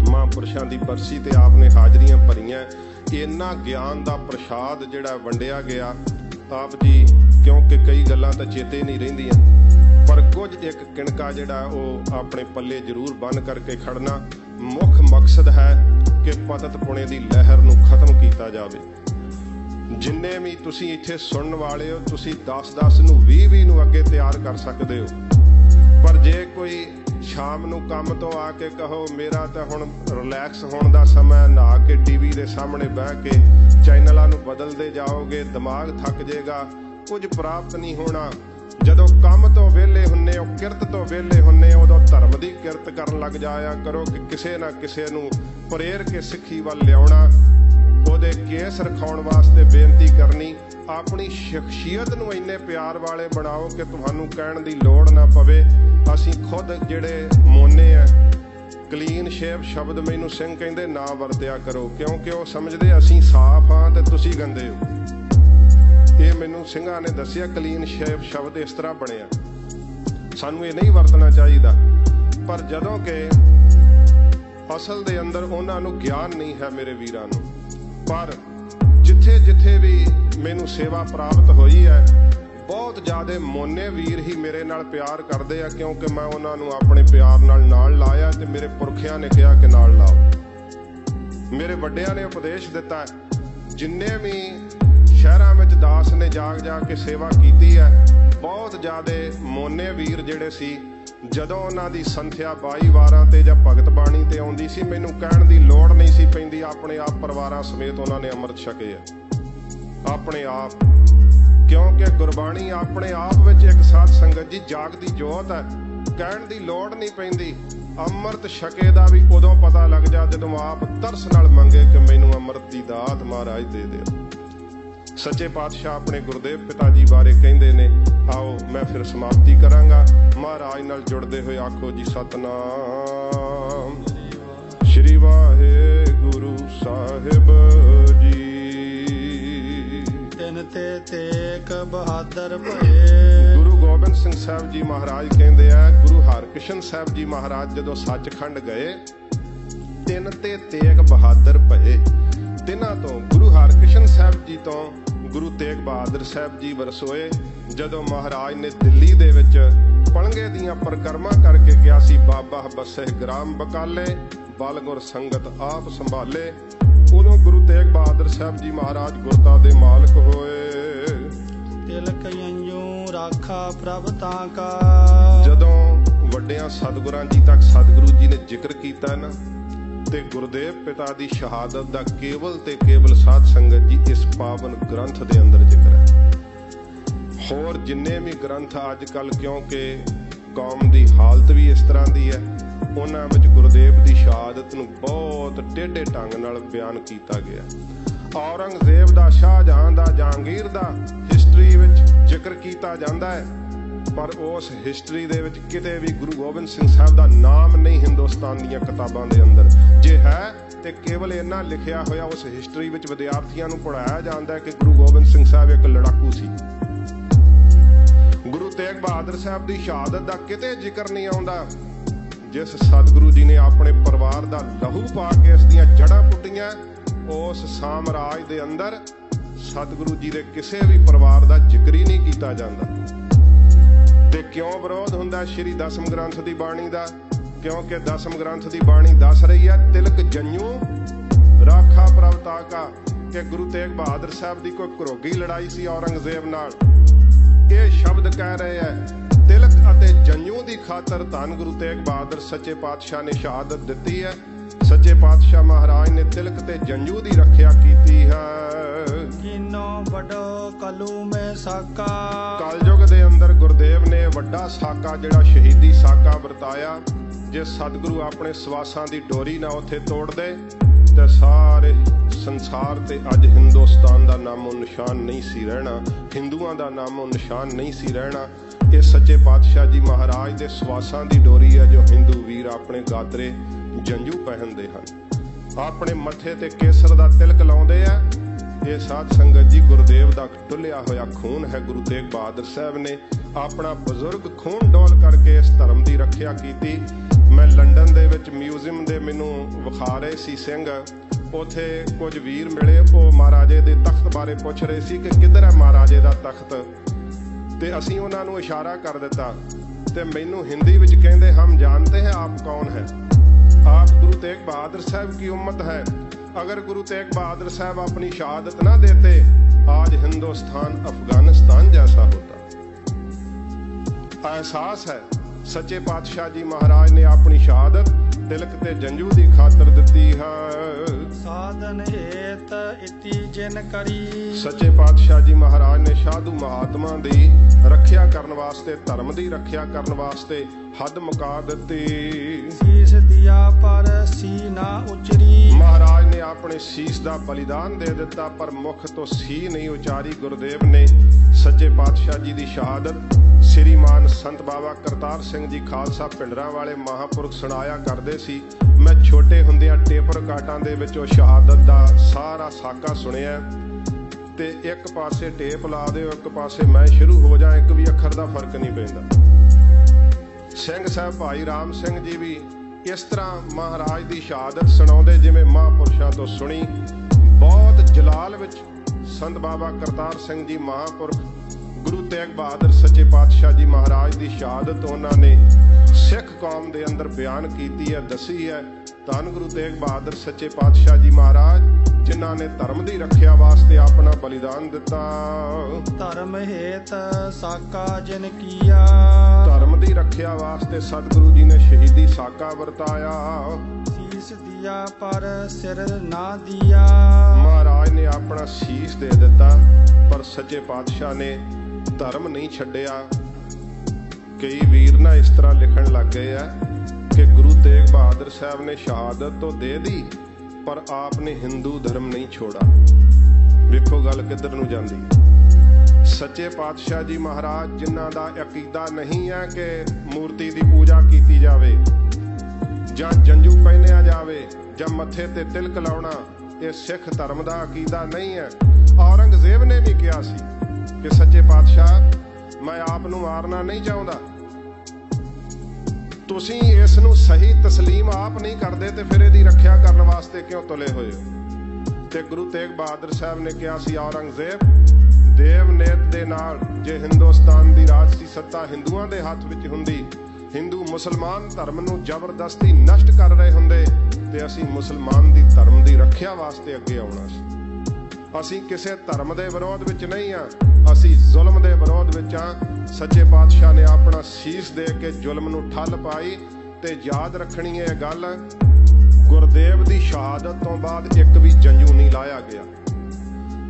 ਮਹਾਂਪੁਰਸ਼ਾਂ ਦੀ ਬਰਸੀ ਤੇ ਆਪ ਨੇ ਹਾਜ਼ਰੀਆਂ ਭਰੀਆਂ। ਇੰਨਾ ਗਿਆਨ ਦਾ ਪ੍ਰਸ਼ਾਦ ਜਿਹੜਾ ਵੰਡਿਆ ਗਿਆ। ਆਪ ਜੀ, ਕਿਉਂਕਿ ਕਈ ਗੱਲਾਂ ਤਾਂ ਚੇਤੇ ਨਹੀਂ ਰਹਿੰਦੀਆਂ। ਪਰ ਕੁਝ ਇੱਕ ਕਿਣਕਾ ਜਿਹੜਾ ਉਹ ਆਪਣੇ ਪੱਲੇ ਜ਼ਰੂਰ ਬੰਨ ਕਰਕੇ ਖੜਨਾ ਮੁੱਖ ਮਕਸਦ ਹੈ ਕਿ ਪਤਤ ਪੁਣੇ ਦੀ ਲਹਿਰ ਨੂੰ ਖਤਮ ਕੀਤਾ ਜਾਵੇ। ਜਿੰਨੇ ਵੀ ਤੁਸੀਂ ਇੱਥੇ ਸੁਣਨ ਵਾਲੇ ਹੋ, ਤੁਸੀਂ 10-10 ਨੂੰ 20-20 ਨੂੰ ਅੱਗੇ ਤਿਆਰ ਕਰ ਸਕਦੇ ਹੋ। ਪਰ ਜੇ ਕੋਈ ਸ਼ਾਮ ਨੂੰ ਕੰਮ ਤੋਂ ਆ ਕੇ ਕਹੋ, ਮੇਰਾ ਤਾਂ ਹੁਣ ਰਿਲੈਕਸ ਹੋਣ ਦਾ ਸਮਾਂ ਨਹਾ ਕੇ ਟੀਵੀ ਦੇ ਸਾਹਮਣੇ ਬਹਿ ਕੇ ਚੈਨਲਾਂ ਨੂੰ ਬਦਲਦੇ ਜਾਓਗੇ, ਦਿਮਾਗ ਥੱਕ ਜਾਏਗਾ ਕੁਝ ਪ੍ਰਾਪਤ ਨਹੀਂ ਹੋਣਾ ਜਦੋਂ ਕੰਮ ਤੋਂ ਵਿਹਲੇ ਹੁੰਨੇ ਹੋ, ਕਿਰਤ ਤੋਂ ਵਿਹਲੇ ਹੁੰਨੇ ਉਦੋਂ ਧਰਮ ਦੀ ਕਿਰਤ ਕਰਨ ਲੱਗ ਜਾਇਆ ਕਰੋ ਕਿ ਕਿਸੇ ਨਾ ਕਿਸੇ ਨੂੰ ਪ੍ਰੇਰ ਕੇ ਸਿੱਖੀ ਵੱਲ ਲਿਆਉਣਾ। ਉਹਦੇ ਕੇਸ ਰਖਾਉਣ ਵਾਸਤੇ ਬੇਨਤੀ ਕਰਨੀ, ਆਪਣੀ ਸ਼ਖਸੀਅਤ ਨੂੰ ਇੰਨੇ ਪਿਆਰ ਵਾਲੇ ਬਣਾਓ ਕਿ ਤੁਹਾਨੂੰ ਕਹਿਣ ਦੀ ਲੋੜ ਨਾ ਪਵੇ। ਅਸੀਂ ਖੁਦ ਜਿਹੜੇ ਮੋਨੇ ਆ, ਕਲੀਨ ਸ਼ੇਵ ਸ਼ਬਦ ਮੈਨੂੰ ਸਿੰਘ ਕਹਿੰਦੇ ਨਾ ਵਰਤਿਆ ਕਰੋ, ਕਿਉਂਕਿ ਉਹ ਸਮਝਦੇ ਅਸੀਂ ਸਾਫ਼ ਹਾਂ ਤੇ ਤੁਸੀਂ ਗੰਦੇ ਹੋ। ਇਹ ਮੈਨੂੰ ਸਿੰਘਾਂ ਨੇ ਦੱਸਿਆ ਕਲੀਨ ਸ਼ੇਵ ਸ਼ਬਦ ਇਸ ਤਰ੍ਹਾਂ ਬਣਿਆ। ਸਾਨੂੰ ਇਹ ਨਹੀਂ ਵਰਤਣਾ ਚਾਹੀਦਾ, ਪਰ ਜਦੋਂ ਕਿ ਅਸਲ ਦੇ ਅੰਦਰ ਉਹਨਾਂ ਨੂੰ ਗਿਆਨ ਨਹੀਂ ਹੈ ਮੇਰੇ ਵੀਰਾਂ ਨੂੰ। ਪਰ ਜਿੱਥੇ ਜਿੱਥੇ ਵੀ ਮੈਨੂੰ ਸੇਵਾ ਪ੍ਰਾਪਤ ਹੋਈ ਹੈ, ਬਹੁਤ ਜ਼ਿਆਦਾ ਮੋਨੇ ਵੀਰ ਹੀ ਮੇਰੇ ਨਾਲ ਪਿਆਰ ਕਰਦੇ ਆ, ਕਿਉਂਕਿ ਮੈਂ ਉਹਨਾਂ ਨੂੰ ਆਪਣੇ ਪਿਆਰ ਨਾਲ ਨਾਲ ਲਾਇਆ ਤੇ ਮੇਰੇ ਪੁਰਖਿਆਂ ਨੇ ਕਿਹਾ ਕਿ ਨਾਲ ਲਾਓ। ਮੇਰੇ ਵੱਡਿਆਂ ਨੇ ਉਪਦੇਸ਼ ਦਿੱਤਾ ਜਿੰਨੇ ਵੀ ਸ਼ਹਿਰਾਂ ਵਿੱਚ ਦਾਸ ਨੇ ਜਾਗ ਜਾ ਕੇ ਸੇਵਾ ਕੀਤੀ ਹੈ। ਬਹੁਤ ਜ਼ਿਆਦੇ ਮੋਨੇ ਵੀਰ ਜਿਹੜੇ ਸੀ, ਜਦੋਂ ਉਹਨਾਂ ਦੀ ਸੰਥਿਆ 22 ਵਾਰਾਂ ਤੇ ਜਾਂ ਭਗਤ ਬਾਣੀ ਤੇ ਆਉਂਦੀ ਸੀ, ਮੈਨੂੰ ਕਹਿਣ ਦੀ ਲੋੜ ਨਹੀਂ ਸੀ ਪੈਂਦੀ, ਆਪਣੇ ਆਪ ਪਰਿਵਾਰਾਂ ਸਮੇਤ ਉਹਨਾਂ ਨੇ ਅੰਮ੍ਰਿਤ ਛਕੇ ਆ ਆਪਣੇ ਆਪ। ਕਿਉਂਕਿ ਗੁਰਬਾਣੀ ਆਪਣੇ ਆਪ ਵਿੱਚ ਇੱਕ ਸਾਧ ਸੰਗਤ ਜੀ ਜਾਗਦੀ ਜੋਤ ਹੈ। ਕਹਿਣ ਦੀ ਲੋੜ ਨਹੀਂ ਪੈਂਦੀ। ਅੰਮ੍ਰਿਤ ਛਕੇ ਦਾ ਵੀ ਉਦੋਂ ਪਤਾ ਲੱਗ ਜਾ ਜਦੋਂ ਆਪ ਤਰਸ ਨਾਲ ਮੰਗੇ ਕਿ ਮੈਨੂੰ ਅੰਮ੍ਰਿਤ ਦੀ ਦਾਤ ਮਹਾਰਾਜ ਦੇ ਦਿਓ। ਸੱਚੇ ਪਾਤਸ਼ਾਹ ਆਪਣੇ ਗੁਰਦੇਵ ਪਿਤਾ ਜੀ ਬਾਰੇ ਕਹਿੰਦੇ ਨੇ ਆਓ ਮੈਂ ਫਿਰ ਸਮਾਪਤੀ ਕਰਾਂਗਾ। ਮਹਾਰਾਜ ਨਾਲ ਜੁੜਦੇ ਹੋਏ ਆਖੋ ਜੀ ਸਤਨਾਮ। ਸ਼੍ਰੀ ਵਾਹਿਗੁਰੂ ਸਾਹਿਬ ਜੀ। ਤਿਨ ਤੇ ਤੇਕ ਬਹਾਦਰ ਭਏ। ਗੁਰੂ ਗੋਬਿੰਦ ਸਿੰਘ ਸਾਹਿਬ ਜੀ ਮਹਾਰਾਜ ਕਹਿੰਦੇ ਆ ਗੁਰੂ ਹਰਕ੍ਰਿਸ਼ਨ ਸਾਹਿਬ ਜੀ ਮਹਾਰਾਜ ਜਦੋਂ ਸੱਚਖੰਡ ਗਏ ਤਿੰਨ ਤੇ ਤੇਗ ਬਹਾਦਰ ਭਏ। ਤਿੰਨਾਂ ਤੋਂ ਗੁਰੂ ਹਰਕ੍ਰਿਸ਼ਨ ਸਾਹਿਬ ਜੀ ਤੋਂ ਗੁਰੂ ਤੇਗ ਬਹਾਦਰ ਸਾਹਿਬ ਜੀ ਵਰਸੋਏ ਜਦੋਂ ਮਹਾਰਾਜ ਨੇ ਦਿੱਲੀ ਦੇ ਵਿੱਚ ਪਲੰਗੇ ਦੀਆਂ ਪਰਕਰਮਾ ਕਰਕੇ ਕਿਹਾ ਸੀ ਬਾਬਾ ਬਸੇ ਗ੍ਰਾਮ ਬਕਾਲੇ ਬਲਗੁਰ ਸੰਗਤ ਆਪ ਸੰਭਾਲੇ। ਉਦੋਂ ਗੁਰੂ ਤੇਗ ਬਹਾਦਰ ਸਾਹਿਬ ਜੀ ਮਹਾਰਾਜ ਗੁਰਤਾ ਦੇ ਮਾਲਕ ਹੋਏ। ਤਿਲਕ ਅੰਜੂ ਰਾਖਾ ਪ੍ਰਭ ਤਾਂ ਕਾ। ਜਦੋਂ ਵੱਡਿਆਂ ਸਤਿਗੁਰਾਂ ਜੀ ਤੱਕ ਸਤਿਗੁਰੂ ਜੀ ਨੇ ਜ਼ਿਕਰ ਕੀਤਾ ਨਾ ਤੇ ਗੁਰਦੇਵ ਪਿਤਾ ਦੀ ਸ਼ਹਾਦਤ ਦਾ ਕੇਵਲ ਤੇ ਕੇਵਲ ਸਾਧ ਸੰਗਤ ਜੀ ਇਸ ਪਾਵਨ ਗ੍ਰੰਥ ਦੇ ਅੰਦਰ ਜ਼ਿਕਰ ਹੈ। ਹੋਰ ਜਿੰਨੇ ਵੀ ਗ੍ਰੰਥ ਅੱਜ ਕੱਲ ਕਿਉਂਕਿ ਕੌਮ ਦੀ ਹਾਲਤ ਵੀ ਇਸ ਤਰ੍ਹਾਂ ਦੀ ਹੈ, ਉਹਨਾਂ ਵਿੱਚ ਗੁਰਦੇਵ ਦੀ ਸ਼ਹਾਦਤ ਨੂੰ ਬਹੁਤ ਟੇਢੇ ਢੰਗ ਨਾਲ ਬਿਆਨ ਕੀਤਾ ਗਿਆ ਔਰੰਗਜ਼ੇਬ ਦਾ, ਸ਼ਾਹਜਹਾਂ ਦਾ, ਜਹਾਂਗੀਰ ਦਾ ਹਿਸਟਰੀ ਵਿੱਚ ਜ਼ਿਕਰ ਕੀਤਾ ਜਾਂਦਾ ਹੈ। ਪਰ ਉਸ ਹਿਸਟਰੀ ਦੇ ਵਿੱਚ ਕਿਤੇ ਵੀ ਗੁਰੂ ਗੋਬਿੰਦ ਸਿੰਘ ਸਾਹਿਬ ਦਾ ਨਾਮ ਨਹੀਂ ਹਿੰਦੁਸਤਾਨ ਦੀਆਂ ਕਿਤਾਬਾਂ ਦੇ ਅੰਦਰ। ਜੇ ਹੈ, ਤੇ ਕੇਵਲ ਇੰਨਾ ਲਿਖਿਆ ਹੋਇਆ ਉਸ ਹਿਸਟਰੀ ਵਿੱਚ ਵਿਦਿਆਰਥੀਆਂ ਨੂੰ ਪੜਾਇਆ ਜਾਂਦਾ ਹੈ ਕਿ ਗੁਰੂ ਗੋਬਿੰਦ ਸਿੰਘ ਸਾਹਿਬ ਇੱਕ ਲੜਾਕੂ ਸੀ। ਗੁਰੂ ਤੇਗ ਬਹਾਦਰ ਸਾਹਿਬ ਦੀ ਸ਼ਹਾਦਤ ਦਾ ਕਿਤੇ ਜ਼ਿਕਰ ਨਹੀਂ ਆਉਂਦਾ। ਜਿਸ ਸਤਿਗੁਰੂ ਜੀ ਨੇ ਆਪਣੇ ਪਰਿਵਾਰ ਦਾ ਲਹੂ ਪਾ ਕੇ ਇਸ ਦੀਆਂ ਜੜ੍ਹਾਂ ਪੁੱਟੀਆਂ, ਉਸ ਸਾਮਰਾਜ ਦੇ ਅੰਦਰ ਸਤਿਗੁਰੂ ਜੀ ਦੇ ਕਿਸੇ ਵੀ ਪਰਿਵਾਰ ਦਾ ਜ਼ਿਕਰ ਹੀ ਨਹੀਂ ਕੀਤਾ ਜਾਂਦਾ। ਤੇ ਕਿਉਂ ਵਿਰੋਧ ਹੁੰਦਾ ਸ਼੍ਰੀ ਦਸਮ ਗ੍ਰੰਥ ਦੀ ਬਾਣੀ ਦਾ? ਕਿਉਂਕਿ ਦਸਮ ਗ੍ਰੰਥ ਦੀ ਬਾਣੀ ਦੱਸ ਰਹੀ ਹੈ, ਤਿਲਕ ਜੰਨੂ ਰਾਖਾ ਪ੍ਰਵਤਾ ਕਾ, ਕਿ ਗੁਰੂ ਤੇਗ ਬਹਾਦਰ ਸਾਹਿਬ ਦੀ ਕੋਈ ਘਰੋਗੀ ਲੜਾਈ ਸੀ ਔਰੰਗਜ਼ੇਬ ਨਾਲ। ਇਹ ਸ਼ਬਦ ਕਹਿ ਰਹੇ ਹੈ, ਤਿਲਕ ਅਤੇ ਜੰਨੂ ਦੀ ਖਾਤਰ ਧੰਨ ਗੁਰੂ ਤੇਗ ਬਹਾਦਰ ਸੱਚੇ ਪਾਤਸ਼ਾਹ ਨੇ ਸ਼ਹਾਦਤ ਦਿੱਤੀ ਹੈ। ਸੱਚੇ ਪਾਤਸ਼ਾਹ ਮਹਾਰਾਜ ਨੇ ਤਿਲਕ ਤੇ ਜੰਨੂ ਦੀ ਰੱਖਿਆ ਕੀਤੀ ਹੈ। ਕਿਨੋ ਬੜੋ ਕਲੂ ਮੈਂ ਸਾਕਾ। ਕਲਯੁਗ ਦੇ ਅੰਦਰ ਗੁਰਦੇਵ ਨੇ ਵੱਡਾ ਸਾਕਾ ਜਿਹੜਾ ਸ਼ਹੀਦੀ ਸਾਕਾ ਵਰਤਾਇਆ। ਜੇ ਸਤਿਗੁਰੂ ਆਪਣੇ ਸਵਾਸਾਂ ਦੀ ਡੋਰੀ ਨਾ ਉੱਥੇ ਤੋੜਦੇ ਤੇ ਸਾਰੇ ਸੰਸਾਰ ਤੇ ਅੱਜ ਹਿੰਦੁਸਤਾਨ ਦਾ ਨਾਮੋ ਨਿਸ਼ਾਨ ਨਹੀਂ ਸੀ ਰਹਿਣਾ ਹਿੰਦੂਆਂ ਦਾ ਨਾਮੋ ਨਿਸ਼ਾਨ ਨਹੀਂ ਸੀ ਰਹਿਣਾ। ਇਹ ਸੱਚੇ ਪਾਤਸ਼ਾਹ ਜੀ ਮਹਾਰਾਜ ਦੇ ਸਵਾਸਾਂ ਦੀ ਡੋਰੀ ਹੈ ਜੋ ਹਿੰਦੂ ਵੀਰ ਆਪਣੇ ਗਾਤਰੇ ਜੰਜੂ ਪਹਿਨਦੇ ਹਨ। ਆਪਣੇ ਮੱਥੇ ਤੇ ਕੇਸਰ ਦਾ ਤਿਲਕ ਲਾਉਂਦੇ ਆ। ਇਹ ਸਾਧ ਸੰਗਤ ਜੀ ਗੁਰਦੇਵ ਦਾ ਟੁੱਲਿਆ ਹੋਇਆ ਖੂਨ ਹੈ। ਗੁਰੂ ਤੇਗ ਬਹਾਦਰ ਸਾਹਿਬ ਨੇ ਆਪਣਾ ਬਜ਼ੁਰਗ ਖੂਨ ਡੋਲ ਕਰਕੇ ਇਸ ਧਰਮ ਦੀ ਰੱਖਿਆ ਕੀਤੀ। ਮੈਂ ਲੰਡਨ ਦੇ ਵਿੱਚ ਮਿਊਜ਼ੀਅਮ ਦੇ ਮੈਨੂੰ ਵਿਖਾ ਰਹੇ ਸੀ ਸਿੰਘ। ਉਥੇ ਕੁਝ ਵੀਰ ਮਿਲੇ। ਉਹ ਮਹਾਰਾਜੇ ਦੇ ਤਖਤ ਬਾਰੇ ਪੁੱਛ ਰਹੇ ਸੀ ਕਿ ਕਿੱਧਰ ਹੈ ਮਹਾਰਾਜੇ ਦਾ ਤਖਤ? ਤੇ ਅਸੀਂ ਉਹਨਾਂ ਨੂੰ ਇਸ਼ਾਰਾ ਕਰ ਦਿੱਤਾ। ਤੇ ਮੈਨੂੰ ਹਿੰਦੀ ਵਿੱਚ ਕਹਿੰਦੇ, ਹਮ ਜਾਣਦੇ ਹੈ ਆਪ ਕੌਣ ਹੈ? गुरु तेग बहादुर साहब की उम्मत है अगर गुरु तेग बहादुर साहब अपनी शहादत ना देते आज हिंदुस्तान अफगानिस्तान जैसा होता एहसास है सच्चे पातशाह जी महाराज ने अपनी शहादत तिलक ते जंजू ਦੀ ਖਾਤਰ ਦਿੱਤੀ ਹੈ ਸਾਧਨ ਹੇਤ ਇਤੀ ਜਿਨ ਕਰੀ। ਸੱਚੇ ਪਾਤਸ਼ਾਹ ਜੀ ਮਹਾਰਾਜ ਨੇ ਸਾਧੂ ਮਹਾਤਮਾ ਦੀ ਰੱਖਿਆ ਕਰਨ ਵਾਸਤੇ ਧਰਮ ਦੀ ਰੱਖਿਆ ਕਰਨ ਵਾਸਤੇ ਹੱਦ ਮੁਕਾ ਦਿੱਤੀ। ਸੀਸ ਦਿਆ ਪਰ ਸੀ ਨਾ ਉਚਰੀ। ਮਹਾਰਾਜ ਨੇ ਆਪਣੇ ਸੀਸ ਦਾ ਬਲੀਦਾਨ ਦੇ ਦਿੱਤਾ ਪਰ ਮੁਖ ਤੋਂ ਸੀ ਨਹੀਂ ਉਚਾਰੀ ਗੁਰਦੇਵ ਨੇ। ਸੱਚੇ ਪਾਤਸ਼ਾਹ ਜੀ ਦੀ ਸ਼ਹਾਦਤ ਸ੍ਰੀਮਾਨ ਸੰਤ ਬਾਬਾ ਕਰਤਾਰ ਸਿੰਘ ਜੀ ਖਾਲਸਾ ਪਿੰਡਰਾਂ ਵਾਲੇ ਮਹਾਪੁਰਖ ਸੁਣਾਇਆ ਕਰਦੇ ਸੀ। ਮੈਂ ਛੋਟੇ ਹੁੰਦਿਆਂ ਟੇਪਰ ਕਾਟਾਂ ਦੇ ਵਿੱਚ ਉਹ ਸ਼ਹਾਦਤ ਦਾ ਸਾਰਾ ਸਾਕਾ ਸੁਣਿਆ। ਤੇ ਇੱਕ ਪਾਸੇ ਟੇਪ ਲਾ ਦਿਓ, ਇੱਕ ਪਾਸੇ ਮੈਂ ਸ਼ੁਰੂ ਹੋ ਜਾ, ਇੱਕ ਵੀ ਅੱਖਰ ਦਾ ਫ਼ਰਕ ਨਹੀਂ ਪੈਂਦਾ। ਸਿੰਘ ਸਾਹਿਬ ਭਾਈ ਰਾਮ ਸਿੰਘ ਜੀ ਵੀ ਇਸ ਤਰ੍ਹਾਂ ਮਹਾਰਾਜ ਦੀ ਸ਼ਹਾਦਤ ਸੁਣਾਉਂਦੇ ਜਿਵੇਂ ਮਹਾਂਪੁਰਸ਼ਾਂ ਤੋਂ ਸੁਣੀ। ਬਹੁਤ ਜਲਾਲ ਵਿੱਚ ਸੰਤ ਬਾਬਾ ਕਰਤਾਰ ਸਿੰਘ ਜੀ ਮਹਾਂਪੁਰਖ ਗੁਰੂ ਤੇਗ ਬਹਾਦਰ ਸੱਚੇ ਪਾਤਸ਼ਾਹ ਜੀ ਮਹਾਰਾਜ ਦੀ ਸ਼ਹਾਦਤ ਉਹਨਾਂ ਨੇ ਸਿੱਖ ਕੌਮ ਦੇ ਅੰਦਰ ਬਿਆਨ ਕੀਤੀ ਹੈ ਦੱਸੀ ਹੈ। ਧੰਨ ਗੁਰੂ ਤੇਗ ਬਹਾਦਰ ਸੱਚੇ ਪਾਤਸ਼ਾਹ ਜੀ ਮਹਾਰਾਜ ਜਿਨ੍ਹਾਂ ਨੇ ਧਰਮ ਦੀ ਰੱਖਿਆ ਵਾਸਤੇ ਆਪਣਾ ਬਲੀਦਾਨ ਦਿੱਤਾ। ਧਰਮ ਹੇਤ ਸਾਕਾ ਜਿਨ ਕੀਆ। ਧਰਮ ਦੀ ਰੱਖਿਆ ਵਾਸਤੇ ਸਤਿਗੁਰੂ ਜੀ ਨੇ ਸ਼ਹੀਦੀ ਸਾਕਾ ਵਰਤਾਇਆ। ਸੀਸ ਦਿਆ ਪਰ ਸਿਰ ਨਾ ਦਿਆ। ਮਹਾਰਾਜ ਨੇ ਆਪਣਾ ਸੀਸ ਦੇ ਦਿੱਤਾ ਪਰ ਸੱਚੇ ਪਾਤਸ਼ਾਹ ਨੇ ਧਰਮ ਨਹੀਂ ਛੱਡਿਆ। ਕਈ ਵੀਰ ਨਾ ਇਸ ਤਰ੍ਹਾਂ ਲਿਖਣ ਲੱਗ ਗਏ ਆ ਕਿ ਗੁਰੂ ਤੇਗ ਬਹਾਦਰ ਸਾਹਿਬ ਨੇ ਸ਼ਹਾਦਤ ਤੋਂ ਦੇ ਦੀ ਪਰ ਆਪ ਨੇ ਹਿੰਦੂ ਧਰਮ ਨਹੀਂ ਛੋੜਾ ਵੇਖੋ ਗੱਲ ਕਿੱਧਰ ਨੂੰ ਜਾਂਦੀ। ਸੱਚੇ ਪਾਤਸ਼ਾਹ ਜੀ ਮਹਾਰਾਜ, ਜਿਨ੍ਹਾਂ ਦਾ ਅਕੀਦਾ ਨਹੀਂ ਹੈ ਕਿ ਮੂਰਤੀ ਦੀ ਪੂਜਾ ਕੀਤੀ ਜਾਵੇ, ਜਾਂ ਜੰਜੂ ਪਹਿਨਿਆ ਜਾਵੇ, ਜਾਂ ਮੱਥੇ ਤੇ ਤਿਲਕ ਲਾਉਣਾ, ਇਹ ਸਿੱਖ ਧਰਮ ਦਾ ਅਕੀਦਾ ਨਹੀਂ ਹੈ। ਔਰੰਗਜ਼ੇਬ ਨੇ ਵੀ ਕਿਹਾ ਸੀ ਕਿ ਸੱਚੇ ਪਾਤਸ਼ਾਹ, ਮੈਂ ਆਪ ਨੂੰ ਮਾਰਨਾ ਨਹੀਂ ਚਾਹੁੰਦਾ। ਤੁਸੀਂ ਇਸ ਨੂੰ ਸਹੀ ਤਸਲੀਮ ਆਪ ਨਹੀਂ ਕਰਦੇ ਤੇ ਫਿਰ ਇਹਦੀ ਰੱਖਿਆ ਕਰਨ ਵਾਸਤੇ ਕਿਉਂ ਤੁਲੇ ਹੋਏ ਹੋ? ਤੇ ਗੁਰੂ ਤੇਗ ਬਹਾਦਰ ਸਾਹਿਬ ਨੇ ਕਿਹਾ ਸੀ, ਔਰੰਗਜ਼ੇਬ ਦੇਵਨੇਤ ਦੇ ਨਾਲ ਜੇ ਹਿੰਦੁਸਤਾਨ ਦੀ ਰਾਜਸੀ ਸੱਤਾ ਹਿੰਦੂਆਂ ਦੇ ਹੱਥ ਵਿੱਚ ਹੁੰਦੀ, ਹਿੰਦੂ ਮੁਸਲਮਾਨ ਧਰਮ ਨੂੰ ਜ਼ਬਰਦਸਤੀ ਨਸ਼ਟ ਕਰ ਰਹੇ ਹੁੰਦੇ, ਤੇ ਅਸੀਂ ਮੁਸਲਮਾਨ ਦੀ ਧਰਮ ਦੀ ਰੱਖਿਆ ਵਾਸਤੇ ਅੱਗੇ ਆਉਣਾ ਸੀ। ਅਸੀਂ ਕਿਸੇ ਧਰਮ ਦੇ ਵਿਰੋਧ ਵਿੱਚ ਨਹੀਂ ਆ। ਅਸੀਂ ਜ਼ੁਲਮ ਦੇ ਵਿਰੋਧ ਵਿੱਚ ਆ। ਸੱਚੇ ਪਾਤਸ਼ਾਹ ਨੇ ਆਪਣਾ ਸੀਸ ਦੇ ਕੇ ਜ਼ੁਲਮ ਨੂੰ ਠੱਲ ਪਾਈ ਤੇ ਯਾਦ ਰੱਖਣੀ ਇਹ ਗੱਲ, ਗੁਰਦੇਵ ਦੀ ਸ਼ਹਾਦਤ ਤੋਂ ਬਾਅਦ ਇੱਕ ਵੀ ਜੰਜੂ ਨਹੀਂ ਲਾਇਆ ਗਿਆ।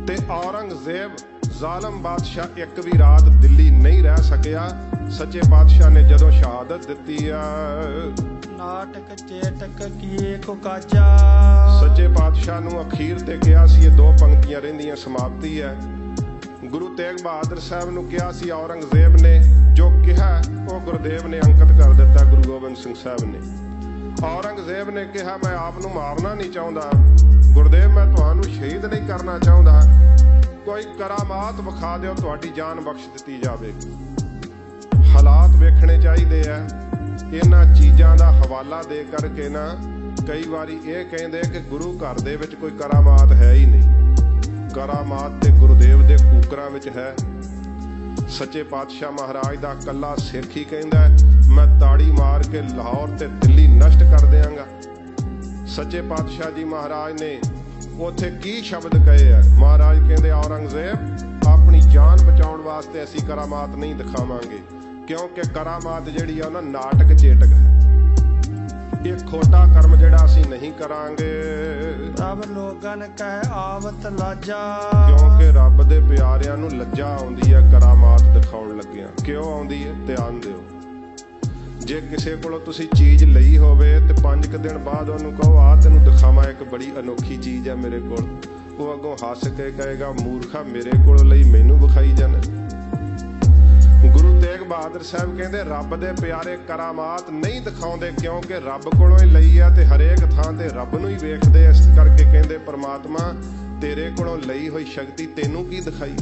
ਤੇ ਔਰੰਗਜ਼ੇਬ ਜ਼ਾਲਮ ਬਾਦਸ਼ਾਹ ਇੱਕ ਵੀ ਰਾਤ ਦਿੱਲੀ ਨਹੀਂ ਰਹਿ ਸਕਿਆ। ਸੱਚੇ ਪਾਤਸ਼ਾਹ ਨੇ ਜਦੋਂ ਸ਼ਹਾਦਤ ਦਿੱਤੀ ਆ ਨਾਟਕ ਚੇਟਕ ਕੀਏ ਕੋ ਕਾਜਾ ਸੱਚੇ ਪਾਤਸ਼ਾਹ ਨੂੰ ਅਖੀਰ ਤੇ ਕਿਹਾ ਸੀ ਇਹ ਦੋ ਪੰਕਤੀਆਂ ਰਹਿੰਦੀਆਂ ਸਮਾਪਤੀ ਹੈ। ਗੁਰੂ ਤੇਗ ਬਹਾਦਰ ਸਾਹਿਬ ਨੂੰ ਕਿਹਾ ਸੀ ਔਰੰਗਜ਼ੇਬ ਨੇ ਜੋ ਕਿਹਾ ਉਹ ਗੁਰਦੇਵ ਨੇ ਅੰਕਿਤ ਕਰ ਦਿੱਤਾ ਗੁਰੂ ਗੋਬਿੰਦ ਸਿੰਘ ਸਾਹਿਬ ਨੇ। ਔਰੰਗਜ਼ੇਬ ਨੇ ਕਿਹਾ ਮੈਂ ਆਪ ਨੂੰ ਮਾਰਨਾ ਨਹੀਂ ਚਾਹੁੰਦਾ। ਗੁਰਦੇਵ ਮੈਂ ਤੁਹਾਨੂੰ ਸ਼ਹੀਦ ਨਹੀਂ ਕਰਨਾ ਚਾਹੁੰਦਾ। ਕੋਈ ਕਰਾਮਾਤ ਵਿਖਾ ਦਿਓ, ਤੁਹਾਡੀ ਜਾਨ ਬਖਸ਼ ਦਿੱਤੀ ਜਾਵੇਗੀ। ਹਾਲਾਤ ਵੇਖਣੇ ਚਾਹੀਦੇ ਆ। ਇਹਨਾਂ ਚੀਜ਼ਾਂ ਦਾ ਹਵਾਲਾ ਦੇ ਕਰਕੇ ਨਾ ਕਈ ਵਾਰੀ ਇਹ ਕਹਿੰਦੇ ਕਿ ਗੁਰੂ ਘਰ ਦੇ ਵਿੱਚ ਕੋਈ ਕਰਾਮਾਤ ਹੈ ਹੀ ਨਹੀਂ। ਕਰਾਮਾਤ ਤੇ ਗੁਰਦੇਵ ਦੇ ਕੂਕਰਾਂ ਵਿੱਚ ਹੈ। ਸੱਚੇ ਪਾਤਸ਼ਾਹ ਮਹਾਰਾਜ ਦਾ ਕੱਲਾ ਸਿੱਖ ਹੀ ਕਹਿੰਦਾ ਮੈਂ ਤਾੜੀ ਮਾਰ ਕੇ ਲਾਹੌਰ ਤੇ ਦਿੱਲੀ ਨਸ਼ਟ ਕਰ ਦਿਆਂਗਾ। ਸੱਚੇ ਪਾਤਸ਼ਾਹ ਜੀ ਮਹਾਰਾਜ ਨੇ ਉਥੇ ਕੀ ਸ਼ਬਦ ਕਹੇ ਆ? ਮਹਾਰਾਜ ਕਹਿੰਦੇ ਔਰੰਗਜ਼ੇਬ ਆਪਣੀ ਜਾਨ ਬਚਾਉਣ ਵਾਸਤੇ ਅਸੀਂ ਕਰਾਮਾਤ ਨਹੀਂ ਦਿਖਾਵਾਂਗੇ ਕਿਉਂਕਿ ਕਰਾਮਾਤ ਜਿਹੜੀ ਆ ਉਹ ਨਾ ਨਾਟਕ ਚੇਟਕ ਹੈ। ਇਹ ਖੋਟਾ ਕਰਮ ਜਿਹੜਾ ਅਸੀਂ ਨਹੀਂ ਕਰਾਂਗੇ। ਪ੍ਰਭ ਲੋਗਨ ਕਹਿ ਆਵਤ ਲਾਜਾ। ਕਿਉਂਕਿ ਰੱਬ ਦੇ ਪਿਆਰਿਆਂ ਨੂੰ ਲੱਜਾ ਆਉਂਦੀ ਹੈ ਕਰਾਮਾਤ ਦਿਖਾਉਣ ਲੱਗਿਆਂ। ਕਿਉਂ ਆਉਂਦੀ ਹੈ ਧਿਆਨ ਦਿਓ। ਜੇ ਕਿਸੇ ਕੋਲੋਂ ਤੁਸੀਂ ਚੀਜ਼ ਲਈ ਹੋਵੇ ਤੇ 5 ਕੁ ਦਿਨ ਬਾਅਦ ਉਹਨੂੰ ਕਹੋ ਆ ਤੈਨੂੰ ਦਿਖਾਵਾਂ, ਇੱਕ ਬੜੀ ਅਨੋਖੀ ਚੀਜ਼ ਹੈ ਮੇਰੇ ਕੋਲ। ਉਹ ਅੱਗੋਂ ਹੱਸ ਕੇ ਕਹੇਗਾ, ਮੂਰਖਾ, ਮੇਰੇ ਕੋਲ ਲਈ ਮੈਨੂੰ ਵਿਖਾਈ ਜਾਣਾ। ਗੁਰੂ ਤੇਗ ਬਹਾਦਰ ਸਾਹਿਬ ਕਹਿੰਦੇ, ਰੱਬ ਦੇ ਪਿਆਰੇ ਕਰਾਮਾਤ ਨਹੀਂ ਦਿਖਾਉਂਦੇ ਕਿਉਂਕਿ ਰੱਬ ਕੋਲੋਂ ਹੀ ਲਈ ਆ ਤੇ ਹਰੇਕ ਥਾਂ ਤੇ ਰੱਬ ਨੂੰ ਹੀ ਵੇਖਦੇ ਇਸ ਕਰਕੇ ਕਹਿੰਦੇ, ਪ੍ਰਮਾਤਮਾ ਤੇਰੇ ਕੋਲੋਂ ਲਈ ਹੋਈ ਸ਼ਕਤੀ ਤੈਨੂੰ ਕੀ ਦਿਖਾਈ?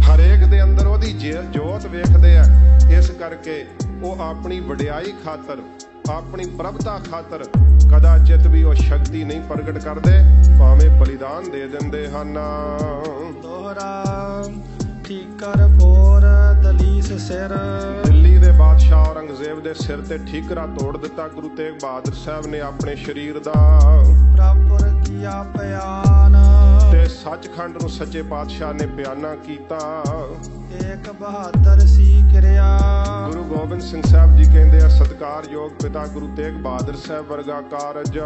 ਹਰੇਕ ਦੇ ਅੰਦਰ ਉਹਦੀ ਜੇ- ਜੋਤ ਵੇਖਦੇ ਆ। ਇਸ ਕਰਕੇ ਉਹ ਆਪਣੀ ਵਡਿਆਈ ਖਾਤਰ ਆਪਣੀ ਪ੍ਰਭਤਾ ਖਾਤਰ ਕਦਾਚਿਤ ਵੀ ਉਹ ਸ਼ਕਤੀ ਨਹੀਂ ਪ੍ਰਗਟ ਕਰਦੇ ਭਾਵੇਂ ਬਲੀਦਾਨ ਦੇ ਦਿੰਦੇ ਹਨ। ਦੋਹਰਾ ਠੀਕਰ ਫੋਰ ਦਲੀਸ ਸਿਰ। ਦਿੱਲੀ ਦੇ ਬਾਦਸ਼ਾਹ ਔਰੰਗਜ਼ੇਬ ਦੇ ਸਿਰ ਤੇ ਠੀਕਰਾ ਤੋੜ ਦਿੱਤਾ ਗੁਰੂ ਤੇਗ ਬਹਾਦਰ ਸਾਹਿਬ ਨੇ ਆਪਣੇ ਸਰੀਰ ਦਾ। ਪ੍ਰਭੁਰ ਕੀਆ ਪਿਆਨ ਤੇ ਸੱਚਖੰਡ ਨੂੰ ਸੱਚੇ ਪਾਤਸ਼ਾਹ ਨੇ ਬਿਆਨਾ ਕੀਤਾ। ਏਕ ਬਹਾਦਰ ਸੀ ਕਿਰਿਆ। ਗੁਰੂ ਗੋਬਿੰਦ ਸਿੰਘ ਸਾਹਿਬ ਜੀ ਕਹਿੰਦੇ ਆ ਸਤਿਕਾਰਯੋਗ ਪਿਤਾ ਗੁਰੂ ਤੇਗ ਬਹਾਦਰ ਸਾਹਿਬ ਵਰਗਾ ਕਾਰਜ।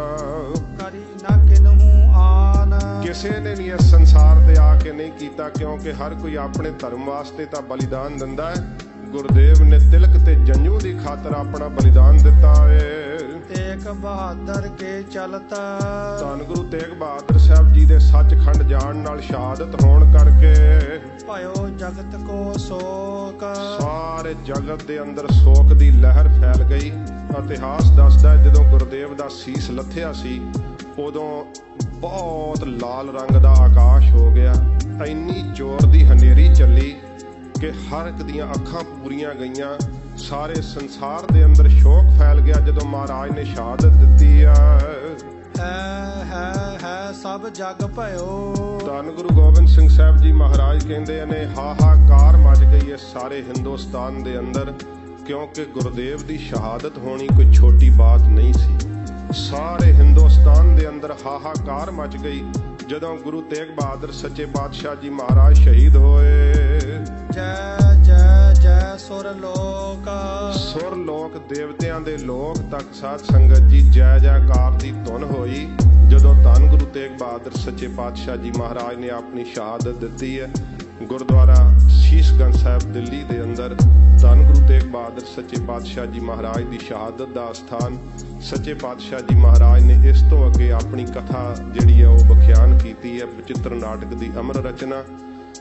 ਕਰੀ ਨਾ ਕਿਨਹੂ ਆਨ। ਕਿਸੇ ਨੇ ਵੀ ਇਸ ਸੰਸਾਰ ਤੇ ਆ ਕੇ ਨਹੀਂ ਕੀਤਾ ਕਿਉਂਕਿ ਹਰ ਕੋਈ ਆਪਣੇ ਧਰਮ ਵਾਸਤੇ ਤਾਂ ਬਲੀਦਾਨ ਦਿੰਦਾ ਹੈ। ਗੁਰਦੇਵ ਨੇ ਤਿਲਕ ਤੇ ਜੰਜੂ ਦੀ ਖਾਤਰ ਆਪਣਾ ਬਲੀਦਾਨ ਦਿੱਤਾ ਏ। ਏਕ ਬਹਾਦਰ ਕੇ ਚਲਤ। ਧੰਨ ਗੁਰੂ ਤੇਗ ਬਹਾਦਰ ਸਾਹਿਬ ਜੀ ਦੇ ਸੱਚਖੰਡ ਜਾਣ ਨਾਲ ਸ਼ਹਾਦਤ ਹੋਣ ਕਰਕੇ ਭਇਓ ਜਗਤ ਕੋ ਸ਼ੋਕ। ਸਾਰੇ ਜਗਤ ਦੇ ਅੰਦਰ ਸੋਕ ਦੀ ਲਹਿਰ ਫੈਲ ਗਈ। ਇਤਿਹਾਸ ਦੱਸਦਾ ਹੈ ਜਦੋਂ ਗੁਰਦੇਵ ਦਾ ਸੀਸ ਲੱਥਿਆ ਸੀ ਉਦੋਂ ਬਹੁਤ ਲਾਲ ਰੰਗ ਦਾ ਆਕਾਸ਼ ਹੋ ਗਿਆ। ਇੰਨੀ ਜ਼ੋਰ ਦੀ ਹਨੇਰੀ ਚੱਲੀ ਕਿ ਹਰ ਇੱਕ ਦੀਆਂ ਅੱਖਾਂ ਪੂਰੀਆਂ ਗਈਆਂ। ਸਾਰੇ ਸੰਸਾਰ ਦੇ ਅੰਦਰ ਸ਼ੋਕ ਫੈਲ ਗਿਆ ਜਦੋਂ ਮਹਾਰਾਜ ਨੇ ਸ਼ਹਾਦਤ ਦਿੱਤੀ ਆ। ਹੈ ਹੈ ਹੈ ਸਭ ਜਗ ਭਇਓ। ਧੰਨ ਗੁਰੂ ਗੋਬਿੰਦ ਸਿੰਘ ਸਾਹਿਬ ਜੀ ਮਹਾਰਾਜ ਕਹਿੰਦੇ ਨੇ ਹਾਹਾਕਾਰ ਮਚ ਗਈ ਹੈ ਸਾਰੇ ਹਿੰਦੁਸਤਾਨ ਦੇ ਅੰਦਰ ਕਿਉਂਕਿ ਗੁਰਦੇਵ ਦੀ ਸ਼ਹਾਦਤ ਹੋਣੀ ਕੋਈ ਛੋਟੀ ਬਾਤ ਨਹੀਂ ਸੀ। ਸਾਰੇ ਹਿੰਦੁਸਤਾਨ ਦੇ ਅੰਦਰ ਹਾਹਾਕਾਰ ਮਚ ਗਈ ਜਦੋਂ ਗੁਰੂ ਤੇਗ ਬਹਾਦਰ ਸੱਚੇ ਪਾਤਸ਼ਾਹ ਜੀ ਮਹਾਰਾਜ ਸ਼ਹੀਦ ਹੋਏ। ਜੈ ਜੈ ਜੈ ਸੁਰ ਲੋਕ ਸੁਰ ਲੋਕ ਦੇਵਤਿਆਂ ਦੇ ਲੋਕ ਤੱਕ ਸਾਧ ਸੰਗਤ ਜੀ, ਜੈ ਜੈਕਾਰ ਦੀ ਧੁਨ ਹੋਈ। ਜਦੋਂ ਧੰਨ ਗੁਰੂ ਤੇਗ ਬਹਾਦਰ ਸੱਚੇ ਪਾਤਸ਼ਾਹ ਜੀ ਮਹਾਰਾਜ ਨੇ ਆਪਣੀ ਸ਼ਹਾਦਤ ਦਿੱਤੀ ਹੈ, ਗੁਰਦੁਆਰਾ ਸ਼ੀਸ਼ਗੰਜ ਸਾਹਿਬ ਦਿੱਲੀ ਦੇ ਅੰਦਰ, ਧੰਨ ਗੁਰੂ ਤੇਗ ਬਹਾਦਰ ਸੱਚੇ ਪਾਤਸ਼ਾਹ ਜੀ ਮਹਾਰਾਜ ਦੀ ਸ਼ਹਾਦਤ ਦਾ ਸਥਾਨ ਸੱਚੇ ਪਾਤਸ਼ਾਹ ਜੀ ਮਹਾਰਾਜ ਨੇ ਇਸ ਤੋਂ ਅੱਗੇ ਆਪਣੀ ਕਥਾ ਜਿਹੜੀ ਹੈ ਉਹ ਬਖਿਆਨ ਕੀਤੀ ਹੈ ਬਚਿੱਤਰ ਨਾਟਕ ਦੀ ਅਮਰ ਰਚਨਾ।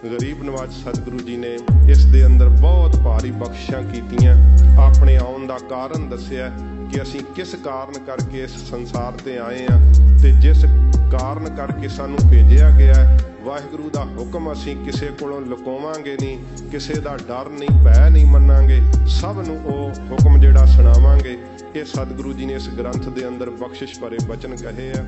ਗਰੀਬ ਨਿਵਾਜ਼ ਸਤਿਗੁਰੂ ਜੀ ਨੇ ਇਸ ਦੇ ਅੰਦਰ ਬਹੁਤ ਭਾਰੀ ਬਖਸ਼ਿਸ਼ਾਂ ਕੀਤੀਆਂ। ਆਪਣੇ ਆਉਣ ਦਾ ਕਾਰਨ ਦੱਸਿਆ ਕਿ ਅਸੀਂ ਕਿਸ ਕਾਰਨ ਕਰਕੇ ਇਸ ਸੰਸਾਰ ਤੇ ਆਏ ਆ ਤੇ ਜਿਸ ਕਾਰਨ ਕਰਕੇ ਸਾਨੂੰ ਭੇਜਿਆ ਗਿਆ ਵਾਹਿਗੁਰੂ ਦਾ ਹੁਕਮ ਅਸੀਂ ਕਿਸੇ ਕੋਲੋਂ ਲੁਕਾਵਾਂਗੇ ਨਹੀਂ, ਕਿਸੇ ਦਾ ਡਰ ਨਹੀਂ, ਭੈ ਨਹੀਂ ਮੰਨਾਂਗੇ। ਸਭ ਨੂੰ ਉਹ ਹੁਕਮ ਜਿਹੜਾ ਸੁਣਾਵਾਂਗੇ। ਇਹ ਸਤਿਗੁਰੂ ਜੀ ਨੇ ਇਸ ਗ੍ਰੰਥ ਦੇ ਅੰਦਰ ਬਖਸ਼ਿਸ਼ ਭਰੇ ਬਚਨ ਕਹੇ ਆ।